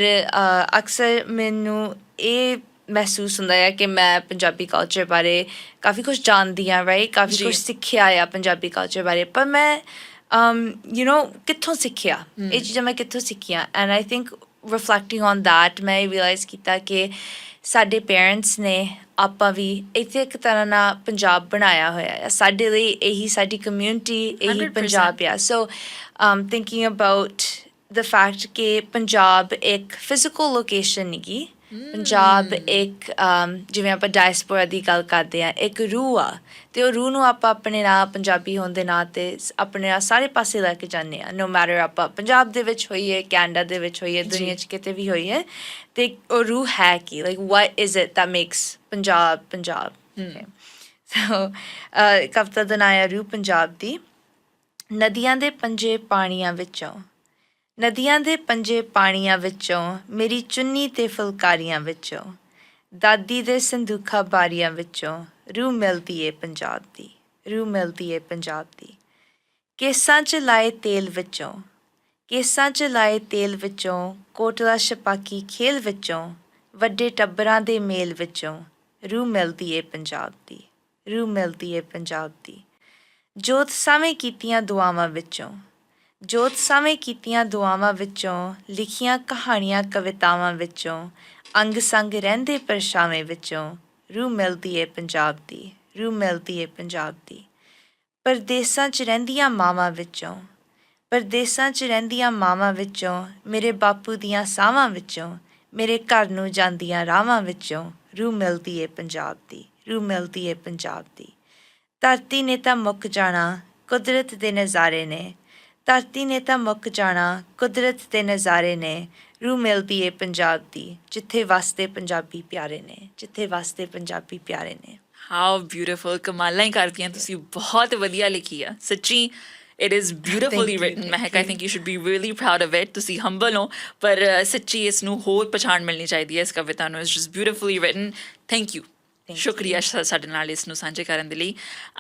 ਅਕਸਰ ਮੈਨੂੰ ਇਹ ਮਹਿਸੂਸ ਹੁੰਦਾ ਹੈ ਕਿ ਮੈਂ ਪੰਜਾਬੀ ਕਲਚਰ ਬਾਰੇ ਕਾਫੀ ਕੁਝ ਜਾਣਦੀ ਹਾਂ ਰਾਈਟ ਕਾਫੀ। ਕੁਝ ਸਿੱਖਿਆ ਆ ਪੰਜਾਬੀ ਕਲਚਰ ਬਾਰੇ। ਪਰ ਮੈਂ um you know ਕਿੱਥੋਂ ਸਿੱਖਿਆ? ਇਹ ਚੀਜ਼ਾਂ ਮੈਂ ਕਿੱਥੋਂ ਸਿੱਖੀਆਂ? And I think reflecting on that ਮੈਂ ਰਿਅਲਾਈਜ਼ ਕੀਤਾ ਕਿ ਸਾਡੇ ਪੇਰੈਂਟਸ ਨੇ ਆਪਾਂ ਵੀ ਇੱਥੇ ਇੱਕ ਤਰ੍ਹਾਂ ਨਾਲ ਪੰਜਾਬ ਬਣਾਇਆ ਹੋਇਆ ਹੈ। ਸਾਡੇ ਲਈ ਇਹੀ ਸਾਡੀ ਕਮਿਊਨਿਟੀ ਇਹੀ 100% ਪੰਜਾਬ ਆ। ਸੋ um thinking about the fact ਕਿ ਪੰਜਾਬ ਇੱਕ ਫਿਜ਼ੀਕਲ ਲੋਕੇਸ਼ਨ ਨਹੀਂਗੀ ਪੰਜਾਬ ਇੱਕ ਜਿਵੇਂ ਆਪਾਂ ਡਾਇਸਪੋਰਾ ਦੀ ਗੱਲ ਕਰਦੇ ਆ ਇੱਕ ਰੂਹ ਆ। ਤੇ ਉਹ ਰੂਹ ਨੂੰ ਆਪਾਂ ਆਪਣੇ ਨਾਲ ਪੰਜਾਬੀ ਹੋਣ ਦੇ ਨਾਂ ਤੇ ਆਪਣੇ ਨਾਲ ਸਾਰੇ ਪਾਸੇ ਲੈ ਕੇ ਜਾਂਦੇ ਆ ਨੋ ਮੈਟਰ ਆਪਾਂ ਪੰਜਾਬ ਦੇ ਵਿੱਚ ਹੋਈਏ ਕੈਨੇਡਾ ਦੇ ਵਿੱਚ ਹੋਈਏ ਦੁਨੀਆ 'ਚ ਕਿਤੇ ਵੀ ਹੋਈਏ ਤੇ ਉਹ ਰੂਹ ਹੈ ਕੀ? Like what is it that makes Punjab Punjab? So ਕਵਿਤਾ ਦਾ ਨਾਂ ਹੈ ਰੂ ਪੰਜਾਬ ਦੀ। ਨਦੀਆਂ ਦੇ ਪੰਜੇ ਪਾਣੀਆਂ ਵਿੱਚੋਂ। ਨਦੀਆਂ ਦੇ ਪੰਜੇ ਪਾਣੀਆਂ ਵਿੱਚੋਂ, ਮੇਰੀ ਚੁੰਨੀ ਤੇ ਫੁਲਕਾਰੀਆਂ ਵਿੱਚੋਂ, ਦਾਦੀ ਦੇ ਸੰਦੂਖਾ ਬਾਰੀਆਂ ਵਿੱਚੋਂ ਰੂਹ ਮਿਲਦੀ ਏ ਪੰਜਾਬ ਦੀ, ਰੂਹ ਮਿਲਦੀ ਏ ਪੰਜਾਬ ਦੀ। ਕੇਸਾਂ 'ਚ ਲਾਏ ਤੇਲ ਵਿੱਚੋਂ, ਕੇਸਾਂ 'ਚ ਲਾਏ ਤੇਲ ਵਿੱਚੋਂ, ਕੋਟਲਾ ਛਪਾਕੀ ਖੇਲ ਵਿੱਚੋਂ, ਵੱਡੇ ਟੱਬਰਾਂ ਦੇ ਮੇਲ ਵਿੱਚੋਂ ਰੂਹ ਮਿਲਦੀ ਏ ਪੰਜਾਬ ਦੀ, ਰੂਹ ਮਿਲਦੀ ਏ ਪੰਜਾਬ ਦੀ। ਜੋਤ ਸਾਵੇਂ ਕੀਤੀਆਂ ਦੁਆਵਾਂ ਵਿੱਚੋਂ ਜੋਤ ਸਾਵੇਂ ਕੀਤੀਆਂ ਦੁਆਵਾਂ ਵਿੱਚੋਂ, ਲਿਖੀਆਂ ਕਹਾਣੀਆਂ ਕਵਿਤਾਵਾਂ ਵਿੱਚੋਂ, ਅੰਗ ਸੰਗ ਰਹਿੰਦੇ ਪਰਛਾਵੇਂ ਵਿੱਚੋਂ, ਰੂਹ ਮਿਲਦੀ ਏ ਪੰਜਾਬ ਦੀ, ਰੂਹ ਮਿਲਦੀ ਏ ਪੰਜਾਬ ਦੀ। ਪਰਦੇਸਾਂ 'ਚ ਰਹਿੰਦੀਆਂ ਮਾਵਾਂ ਵਿੱਚੋਂ, ਪਰਦੇਸਾਂ 'ਚ ਰਹਿੰਦੀਆਂ ਮਾਵਾਂ ਵਿੱਚੋਂ, ਮੇਰੇ ਬਾਪੂ ਦੀਆਂ ਸਾਵਾਂ ਵਿੱਚੋਂ, ਮੇਰੇ ਘਰ ਨੂੰ ਜਾਂਦੀਆਂ ਰਾਵਾਂ ਵਿੱਚੋਂ, ਰੂਹ ਮਿਲਦੀ ਏ ਪੰਜਾਬ ਦੀ, ਰੂਹ ਮਿਲਦੀ ਏ ਪੰਜਾਬ ਦੀ। ਧਰਤੀ ਨੇ ਤਾਂ ਮੁੱਕ ਜਾਣਾ, ਕੁਦਰਤ ਦੇ ਨਜ਼ਾਰੇ ਨੇ ਧਰਤੀ ਨੇ ਤਾਂ ਮੁੱਕ ਜਾਣਾ ਕੁਦਰਤ ਦੇ ਨਜ਼ਾਰੇ ਨੇ ਰੂ ਮਿਲਦੀ ਏ ਪੰਜਾਬ ਦੀ ਜਿੱਥੇ ਵਸਦੇ ਪੰਜਾਬੀ ਪਿਆਰੇ ਨੇ ਜਿੱਥੇ ਵਸਦੇ ਪੰਜਾਬੀ ਪਿਆਰੇ ਨੇ। ਹਾਊ ਬਿਊਟੀਫੁਲ ਕਮਾਲਾਂ ਹੀ ਕਰਦੀਆਂ ਤੁਸੀਂ ਬਹੁਤ ਵਧੀਆ ਲਿਖੀ ਆ। ਸੱਚੀ it is beautifully written Mehak I think you should be really proud of it ਤੁਸੀਂ ਹੰਬਲ ਹੋ ਪਰ ਸੱਚੀ ਇਸ ਨੂੰ ਹੋਰ ਪਛਾਣ ਮਿਲਣੀ ਚਾਹੀਦੀ ਹੈ ਇਸ ਕਵਿਤਾ ਨੂੰ। It's just beautifully written thank you ਸ਼ੁਕਰੀਆ ਸਾਡੇ ਨਾਲ ਇਸ ਨੂੰ ਸਾਂਝੇ ਕਰਨ ਦੇ ਲਈ।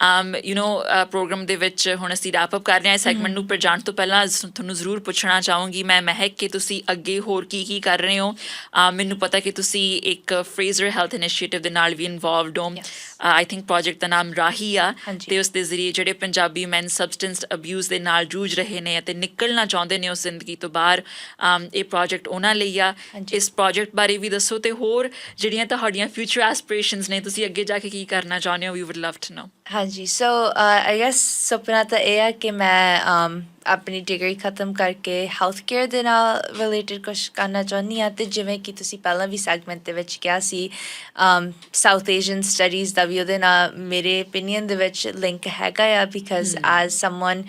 Um ਯੂ نو ਪ੍ਰੋਗਰਾਮ ਦੇ ਵਿੱਚ ਹੁਣ ਅਸੀਂ ਰੈਪ ਅਪ ਕਰ ਰਹੇ ਹਾਂ ਸੈਗਮੈਂਟ ਨੂੰ ਪਰ ਜਾਣ ਤੋਂ ਪਹਿਲਾਂ ਤੁਹਾਨੂੰ ਜ਼ਰੂਰ ਪੁੱਛਣਾ ਚਾਹੂੰਗੀ ਮੈਂ ਮਹਿਕ ਕਿ ਤੁਸੀਂ ਅੱਗੇ ਹੋਰ ਕੀ ਕੀ ਕਰ ਰਹੇ ਹੋ? ਮੈਨੂੰ ਪਤਾ ਕਿ ਤੁਸੀਂ ਇੱਕ ਫਰੇਜ਼ਰ ਹੈਲਥ ਇਨੀਸ਼ੀਏਟਿਵ ਦੇ ਨਾਲ ਵੀ ਇਨਵੋਲਵਡ ਹੋ। ਆਈ ਥਿੰਕ ਪ੍ਰੋਜੈਕਟ ਦਾ ਨਾਮ ਰਾਹੀ ਆ। ਤੇ ਉਸ ਦੇ ਜ਼ਰੀਏ ਜਿਹੜੇ ਪੰਜਾਬੀ ਮੈਨ ਸਬਸਟੈਂਸ ਅਬਿਊਜ਼ ਦੇ ਨਾਲ ਜੂਝ ਰਹੇ ਨੇ ਅਤੇ ਨਿਕਲਣਾ ਚਾਹੁੰਦੇ ਨੇ ਉਸ ਜ਼ਿੰਦਗੀ ਤੋਂ ਬਾਹਰ um, ਇਹ ਪ੍ਰੋਜੈਕਟ ਉਹਨਾਂ ਲਈ ਆ। ਇਸ ਪ੍ਰੋਜੈਕਟ ਬਾਰੇ ਵੀ ਦੱਸੋ ਤੇ ਹੋਰ ਜਿਹੜੀਆਂ ਤੁਹਾਡੀਆਂ ਫਿਊਚਰ ਐਸਪੀਰੇਸ਼ਨਸ ਨੇ ਤੁਸੀਂ ਅੱਗੇ ਜਾ ਕੇ ਕੀ ਕਰਨਾ ਚਾਹੁੰਦੇ ਹੋ ਵੀ ਵੁੱਡ ਲਵ ਟੂ ਨੋ ਹਾਂਜੀ ਸੋ ਆਈ ਗੈਸ ਸੁਪਨਾ ਤਾਂ ਇਹ ਹੈ ਕਿ ਮੈਂ um, ਆਪਣੀ ਡਿਗਰੀ ਖਤਮ ਕਰਕੇ ਹੈਲਥ ਕੇਅਰ ਦੇ ਨਾਲ ਰਿਲੇਟਡ ਕੁਝ ਕਰਨਾ ਚਾਹੁੰਦੀ ਹਾਂ ਤੇ ਜਿਵੇਂ ਕਿ ਤੁਸੀਂ ਪਹਿਲਾਂ ਵੀ ਸੈਗਮੈਂਟ ਦੇ ਵਿੱਚ ਕਿਹਾ ਸੀ ਸਾਊਥ ਏਸ਼ੀਅਨ ਸਟੱਡੀਜ਼ ਦਾ ਵੀ ਉਹਦੇ ਨਾਲ ਮੇਰੇ opinion ਦੇ ਵਿੱਚ ਲਿੰਕ ਹੈਗਾ ਆ ਬਿਕਾਜ਼ ਐਜ਼ ਸਮਵਨ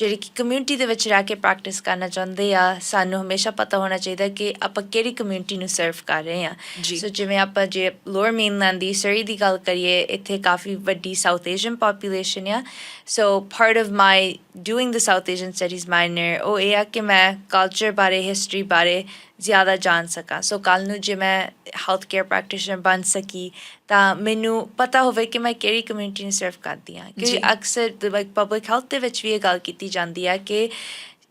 ਜਿਹੜੀ ਕਿ ਕਮਿਊਨਿਟੀ ਦੇ ਵਿੱਚ ਰਹਿ ਕੇ ਪ੍ਰੈਕਟਿਸ ਕਰਨਾ ਚਾਹੁੰਦੇ ਆ ਸਾਨੂੰ ਹਮੇਸ਼ਾ ਪਤਾ ਹੋਣਾ ਚਾਹੀਦਾ ਕਿ ਆਪਾਂ ਕਿਹੜੀ ਕਮਿਊਨਿਟੀ ਨੂੰ ਸਰਵ ਕਰ ਰਹੇ ਆ। ਸੋ ਜਿਵੇਂ ਆਪਾਂ ਜੇ ਲੋਅਰ ਮੇਨਲੈਂਡ ਦੀ ਸਰੀ ਦੀ ਗੱਲ ਕਰੀਏ ਇੱਥੇ ਕਾਫੀ ਵੱਡੀ ਸਾਊਥ ਏਸ਼ੀਅਨ ਪੋਪੂਲੇਸ਼ਨ ਆ so part of my doing the south Asian studies minor ਉਹ ਇਹ ਆ ਕਿ ਮੈਂ ਕਲਚਰ ਬਾਰੇ ਹਿਸਟਰੀ ਬਾਰੇ ਜ਼ਿਆਦਾ ਜਾਣ ਸਕਾਂ ਸੋ ਕੱਲ ਨੂੰ ਜੇ ਮੈਂ ਹੈਲਥ ਕੇਅਰ ਪ੍ਰੈਕਟੀਸ਼ਨਰ ਬਣ ਸਕੀ ਤਾਂ ਮੈਨੂੰ ਪਤਾ ਹੋਵੇ ਕਿ ਮੈਂ ਕਿਹੜੀ ਕਮਿਊਨਿਟੀ ਨੂੰ ਸਰਵ ਕਰਦੀ ਹਾਂ ਜੀ। ਕਿ ਅਕਸਰ ਲਾਈਕ ਪਬਲਿਕ ਹੈਲਥ ਦੇ ਵਿੱਚ ਵੀ ਇਹ ਗੱਲ ਕੀਤੀ ਜਾਂਦੀ ਹੈ ਕਿ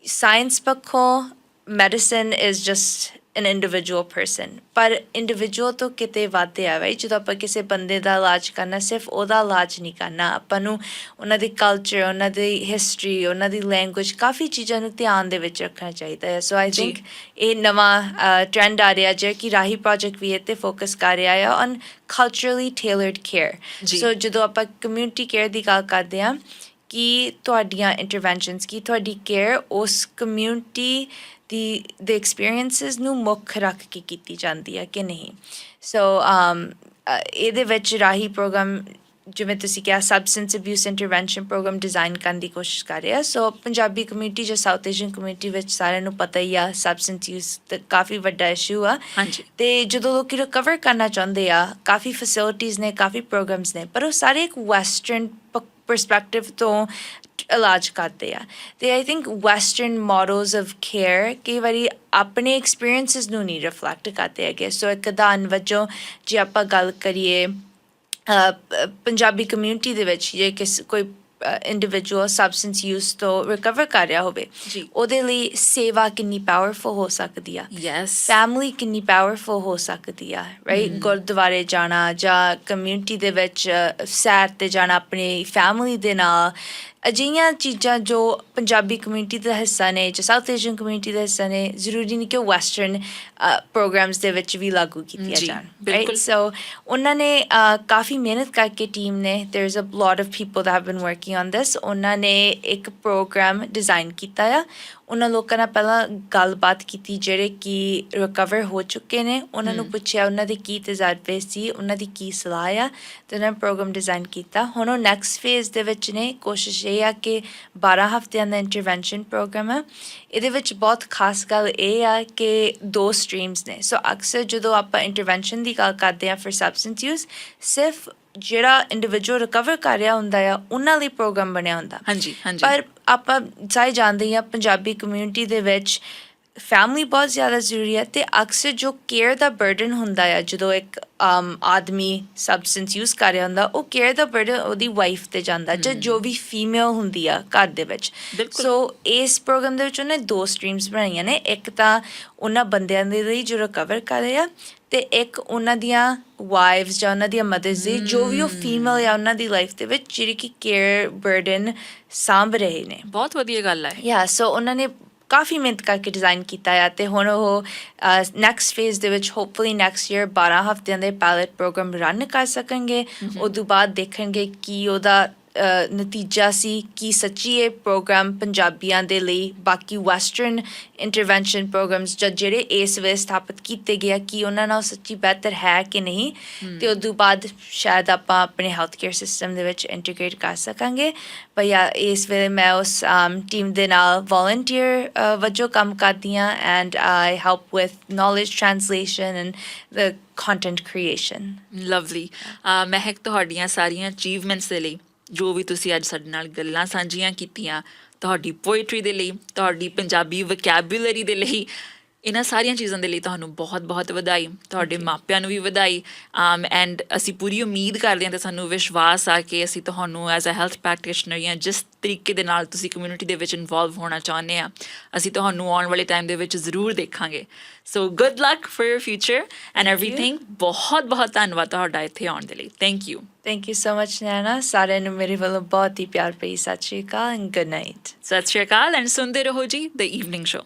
ਸਾਇੰਸ ਪੱਖੋਂ medicine is just an individual person ਪਰ ਇੰਡੀਵਿਜੂਅਲ ਤੋਂ ਕਿਤੇ ਵੱਧ ਆ ਰਾਈਟ ਜਦੋਂ ਆਪਾਂ ਕਿਸੇ ਬੰਦੇ ਦਾ ਇਲਾਜ ਕਰਨਾ ਸਿਰਫ ਉਹਦਾ ਇਲਾਜ ਨਹੀਂ ਕਰਨਾ ਆਪਾਂ ਨੂੰ ਉਹਨਾਂ ਦੀ ਕਲਚਰ ਉਹਨਾਂ ਦੀ ਹਿਸਟਰੀ ਉਹਨਾਂ ਦੀ ਲੈਂਗੁਏਜ ਕਾਫੀ ਚੀਜ਼ਾਂ ਨੂੰ ਧਿਆਨ ਦੇ ਵਿੱਚ ਰੱਖਣਾ ਚਾਹੀਦਾ ਹੈ ਸੋ ਆਈ। ਥਿੰਕ ਇਹ ਨਵਾਂ ਟ੍ਰੈਂਡ ਆ ਰਿਹਾ ਜੇ ਕਿ ਰਾਹੀ ਪ੍ਰੋਜੈਕਟ ਵੀ ਤੇ ਫੋਕਸ ਕਰ ਰਿਹਾ ਹੈ on culturally tailored care. So ਜਦੋਂ ਆਪਾਂ ਕਮਿਊਨਿਟੀ ਕੇਅਰ ਦੀ ਗੱਲ ਕਰਦੇ ਹਾਂ ਕਿ ਤੁਹਾਡੀਆਂ ਇੰਟਰਵੈਂਸ਼ਨਸ ਕੀ ਤੁਹਾਡੀ ਕੇਅਰ ਉਸ ਕਮਿਊਨਿਟੀ ਦੀ ਦੇ ਐਕਸਪੀਰੀਐਂਸਸ ਨੂੰ ਮੁੱਖ ਰੱਖ ਕੇ ਕੀਤੀ ਜਾਂਦੀ ਹੈ ਕਿ ਨਹੀਂ? ਸੋ um ਇਹਦੇ ਵਿੱਚ ਰਾਹੀ ਪ੍ਰੋਗਰਾਮ ਜਿਵੇਂ ਤੁਸੀਂ ਕਿਹਾ substance abuse intervention program design ਕਰਨ ਦੀ ਕੋਸ਼ਿਸ਼ ਕਰ ਰਿਹਾ। ਸੋ ਪੰਜਾਬੀ ਕਮਿਊਨਿਟੀ ਜਾਂ ਸਾਊਥ ਏਸ਼ੀਅਨ ਕਮਿਊਨਿਟੀ ਵਿੱਚ ਸਾਰਿਆਂ ਨੂੰ ਪਤਾ ਹੀ ਆ ਸਬਸਟੈਂਸ ਯੂਜ਼ ਤੇ ਕਾਫੀ ਵੱਡਾ ਇਸ਼ੂ ਆ। ਹਾਂਜੀ। ਤੇ ਜਦੋਂ ਲੋਕੀ ਰਿਕਵਰ ਕਰਨਾ ਚਾਹੁੰਦੇ ਆ ਕਾਫੀ ਫੈਸਿਲਿਟੀਆਂ ਨੇ ਕਾਫੀ ਪ੍ਰੋਗਰਾਮਸ ਨੇ ਪਰ ਉਹ ਸਾਰੇ ਇੱਕ ਵੈਸਟਰਨ ਪਰਸਪੈਕਟਿਵ ਤੋਂ ਇਲਾਜ ਕਰਦੇ ਆ ਤੇ I think western models of care ਕਈ ਵਾਰੀ ਆਪਣੇ ਐਕਸਪੀਰੀਐਂਸਸ ਨੂੰ ਨਹੀਂ ਰਿਫਲੈਕਟ ਕਰਦੇ ਹੈਗੇ ਸੋ ਇੱਕ ਉਦਾਹਰਨ ਵਜੋਂ ਜੇ ਆਪਾਂ ਗੱਲ ਕਰੀਏ ਪੰਜਾਬੀ ਕਮਿਊਨਿਟੀ ਦੇ ਵਿੱਚ ਜੇ ਕਿਸ ਕੋਈ ਇੰਡੀਵਿਜੂਅਲ ਸਬਸਟੈਂਸ ਯੂਜ਼ ਤੋਂ ਰਿਕਵਰ ਕਰ ਰਿਹਾ ਹੋਵੇ। ਉਹਦੇ ਲਈ ਸੇਵਾ ਕਿੰਨੀ ਪਾਵਰਫੁਲ ਹੋ ਸਕਦੀ ਆ ਯੈਸ ਫੈਮਿਲੀ ਕਿੰਨੀ ਪਾਵਰਫੁਲ ਹੋ ਸਕਦੀ ਆ ਰਾਈਟ ਗੁਰਦੁਆਰੇ ਜਾਣਾ ਜਾਂ ਕਮਿਊਨਿਟੀ ਦੇ ਵਿੱਚ ਸੈਰ ਤੇ ਜਾਣਾ ਆਪਣੀ ਫੈਮਿਲੀ ਦੇ ਨਾਲ ਅਜਿਹੀਆਂ ਚੀਜ਼ਾਂ ਜੋ ਪੰਜਾਬੀ ਕਮਿਊਨਿਟੀ ਦਾ ਹਿੱਸਾ ਨੇ ਜਾਂ ਸਾਊਥ ਏਸ਼ੀਅਨ ਕਮਿਊਨਿਟੀ ਦਾ ਹਿੱਸਾ ਨੇ ਜ਼ਰੂਰੀ ਨਹੀਂ ਕਿ ਵੈਸਟਰਨ ਪ੍ਰੋਗਰਾਮਸ ਦੇ ਵਿੱਚ ਵੀ ਲਾਗੂ ਕੀਤੀਆਂ ਜਾਣ ਬਿਲਕੁਲ। ਰਾਈਟ ਸੋ ਉਹਨਾਂ ਨੇ ਕਾਫੀ ਮਿਹਨਤ ਕਰਕੇ ਟੀਮ ਨੇ there is a lot of people that have been working on this ਉਹਨਾਂ ਨੇ ਇੱਕ ਪ੍ਰੋਗਰਾਮ ਡਿਜ਼ਾਈਨ ਕੀਤਾ ਆ ਉਹਨਾਂ ਲੋਕਾਂ ਨਾਲ ਪਹਿਲਾਂ ਗੱਲਬਾਤ ਕੀਤੀ ਜਿਹੜੇ ਕਿ ਰਿਕਵਰ ਹੋ ਚੁੱਕੇ ਨੇ ਉਹਨਾਂ ਨੂੰ ਪੁੱਛਿਆ ਉਹਨਾਂ ਦੇ ਕੀ ਤਜਰਬੇ ਸੀ ਉਹਨਾਂ ਦੀ ਕੀ ਸਲਾਹ ਆ ਤੇ ਉਹਨਾਂ ਨੇ ਪ੍ਰੋਗਰਾਮ ਡਿਜ਼ਾਈਨ ਕੀਤਾ। ਹੁਣ ਉਹ ਨੈਕਸਟ ਫੇਜ਼ ਦੇ ਵਿੱਚ ਨੇ ਕੋਸ਼ਿਸ਼ ਇਹ ਆ ਕਿ 12 ਹਫ਼ਤਿਆਂ ਦਾ ਇੰਟਰਵੈਂਸ਼ਨ ਪ੍ਰੋਗਰਾਮ ਹੈ ਇਹਦੇ ਵਿੱਚ ਬਹੁਤ ਖਾਸ ਗੱਲ ਇਹ ਆ ਕਿ ਦੋ ਸਟਰੀਮਸ ਨੇ। ਸੋ ਅਕਸਰ ਜਦੋਂ ਆਪਾਂ ਇੰਟਰਵੈਂਸ਼ਨ ਦੀ ਗੱਲ ਕਰਦੇ ਆ ਫਿਰ ਸਬਸਟੈਂਸ ਯੂਜ਼ ਸਿਰਫ ਜਿਹੜਾ ਇੰਡੀਵਿਜੂਅਲ ਰਿਕਵਰ ਕਰ ਰਿਹਾ ਹੁੰਦਾ ਆ ਉਹਨਾਂ ਲਈ ਪ੍ਰੋਗਰਾਮ ਬਣਿਆ ਹੁੰਦਾ। ਹਾਂਜੀ ਹਾਂਜੀ। ਪਰ ਆਪਾਂ ਸਾਰੇ ਜਾਣਦੇ ਹਾਂ ਪੰਜਾਬੀ ਕਮਿਊਨਿਟੀ ਦੇ ਵਿੱਚ ਫੈਮਿਲੀ ਬਹੁਤ ਜ਼ਿਆਦਾ ਜ਼ਰੂਰੀ ਹੈ ਤੇ ਅਕਸਰ ਜੋ ਕੇਅਰ ਦਾ ਬਰਡਨ ਹੁੰਦਾ ਆ ਜਦੋਂ ਇੱਕ um, ਆਦਮੀ ਸਬਸਟੈਂਸ ਯੂਜ਼ ਕਰ ਰਿਹਾ ਹੁੰਦਾ ਉਹ ਕੇਅਰ ਦਾ ਬਰਡਨ ਉਹਦੀ ਵਾਈਫ ਤੇ ਜਾਂਦਾ ਜਾਂ ਜੋ ਵੀ ਫੀਮੇਲ ਹੁੰਦੀ ਆ ਘਰ ਦੇ ਵਿੱਚ। ਸੋ ਇਸ ਪ੍ਰੋਗਰਾਮ ਦੇ ਵਿੱਚ ਉਹਨੇ ਦੋ ਸਟਰੀਮਸ ਬਣਾਈਆਂ ਨੇ ਇੱਕ ਤਾਂ ਉਹਨਾਂ ਬੰਦਿਆਂ ਦੇ ਲਈ ਜੋ ਰਿਕਵਰ ਕਰ ਰਹੇ ਆ ਤੇ ਇੱਕ ਉਹਨਾਂ ਦੀਆਂ ਵਾਈਫਸ ਜਾਂ ਉਹਨਾਂ ਦੀਆਂ ਮਦਰਸ ਦੇ ਜੋ ਵੀ ਉਹ ਫੀਮੇਲ ਆ ਉਹਨਾਂ ਦੀ ਲਾਈਫ ਦੇ ਵਿੱਚ ਜਿਹੜੀ ਕਿ ਕੇਅਰ ਬਰਡਨ ਸਾਂਭ ਰਹੇ ਨੇ। ਬਹੁਤ ਵਧੀਆ ਗੱਲ ਹੈ ਯਾ ਸੋ ਉਹਨਾਂ ਨੇ ਕਾਫੀ ਮਿਹਨਤ ਕਰਕੇ ਡਿਜ਼ਾਈਨ ਕੀਤਾ ਹੈ ਤੇ ਹੁਣ ਉਹ ਨੈਕਸਟ ਫੇਜ਼ ਦੇ ਵਿੱਚ ਹੋਪਫੁਲੀ ਨੈਕਸਟ ਈਅਰ 12 ਹਫ਼ਤਿਆਂ ਦੇ ਪਾਇਲਟ ਪ੍ਰੋਗਰਾਮ ਰਨ ਕਰ ਸਕਣਗੇ। ਉਸ ਤੋਂ ਬਾਅਦ ਦੇਖਣਗੇ ਕੀ ਉਹਦਾ ਨਤੀਜਾ ਸੀ ਕਿ ਸੱਚੀ ਇਹ ਪ੍ਰੋਗਰਾਮ ਪੰਜਾਬੀਆਂ ਦੇ ਲਈ ਬਾਕੀ ਵੈਸਟਰਨ ਇੰਟਰਵੈਂਸ਼ਨ ਪ੍ਰੋਗਰਾਮਸ ਜਿਹੜੇ ਇਸ ਵੇਲੇ ਸਥਾਪਿਤ ਕੀਤੇ ਗਏ ਆ ਕੀ ਉਹਨਾਂ ਨਾਲ ਸੱਚੀ ਬਿਹਤਰ ਹੈ ਕਿ ਨਹੀਂ? ਤੇ ਉਸ ਤੋਂ ਬਾਅਦ ਸ਼ਾਇਦ ਆਪਾਂ ਆਪਣੇ ਹੈਲਥ ਕੇਅਰ ਸਿਸਟਮ ਦੇ ਵਿੱਚ ਇੰਟੀਗ੍ਰੇਟ ਕਰ ਸਕਾਂਗੇ। ਪਰ ਯਾ ਇਸ ਵੇਲੇ ਮੈਂ ਉਸ ਟੀਮ ਦੇ ਨਾਲ ਵੋਲੰਟੀਅਰ ਵਜੋਂ ਕੰਮ ਕਰਦੀ ਹਾਂ and I help with knowledge translation and the content creation lovely Mehak ਤੁਹਾਡੀਆਂ ਸਾਰੀਆਂ ਅਚੀਵਮੈਂਟਸ ਦੇ ਲਈ ਜੋ ਵੀ ਤੁਸੀਂ ਅੱਜ ਸਾਡੇ ਨਾਲ ਗੱਲਾਂ ਸਾਂਝੀਆਂ ਕੀਤੀਆਂ ਤੁਹਾਡੀ ਪੋਇਟਰੀ ਦੇ ਲਈ ਤੁਹਾਡੀ ਪੰਜਾਬੀ ਵੋਕੈਬੂਲਰੀ ਦੇ ਲਈ ਇਹਨਾਂ ਸਾਰੀਆਂ ਚੀਜ਼ਾਂ ਦੇ ਲਈ ਤੁਹਾਨੂੰ ਬਹੁਤ-ਬਹੁਤ ਵਧਾਈ ਤੁਹਾਡੇ ਮਾਪਿਆਂ ਨੂੰ ਵੀ ਵਧਾਈ um, ਆਮ ਐਂਡ ਅਸੀਂ ਪੂਰੀ ਉਮੀਦ ਕਰਦੇ ਹਾਂ ਤੇ ਸਾਨੂੰ ਵਿਸ਼ਵਾਸ ਆ ਕੇ ਅਸੀਂ ਤੁਹਾਨੂੰ ਐਜ਼ ਅ ਹੈਲਥ ਪ੍ਰੈਕਟੀਸ਼ਨਰ ਜਾਂ ਜਿਸ ਤਰੀਕੇ ਦੇ ਨਾਲ ਤੁਸੀਂ ਕਮਿਊਨਿਟੀ ਦੇ ਵਿੱਚ ਇਨਵੋਲਵ ਹੋਣਾ ਚਾਹੁੰਦੇ ਆ ਅਸੀਂ ਤੁਹਾਨੂੰ ਆਉਣ ਵਾਲੇ ਟਾਈਮ ਦੇ ਵਿੱਚ ਜ਼ਰੂਰ ਦੇਖਾਂਗੇ। So good luck for your future and everything ਬਹੁਤ-ਬਹੁਤ ਧੰਨਵਾਦ ਤੁਹਾਡਾ ਇੱਥੇ ਆਉਣ ਦੇ ਲਈ। Thank you thank you so much Naina ਸਾਰਿਆਂ ਨੂੰ ਮੇਰੇ ਵੱਲੋਂ ਬਹੁਤ ਹੀ ਪਿਆਰ ਭਰੀ Sat Shri Akal and good night Sat Shri Akal and ਸੁਣਦੇ ਰਹੋ ਜੀ ਦ ਈਵਨਿੰਗ ਸ਼ੋ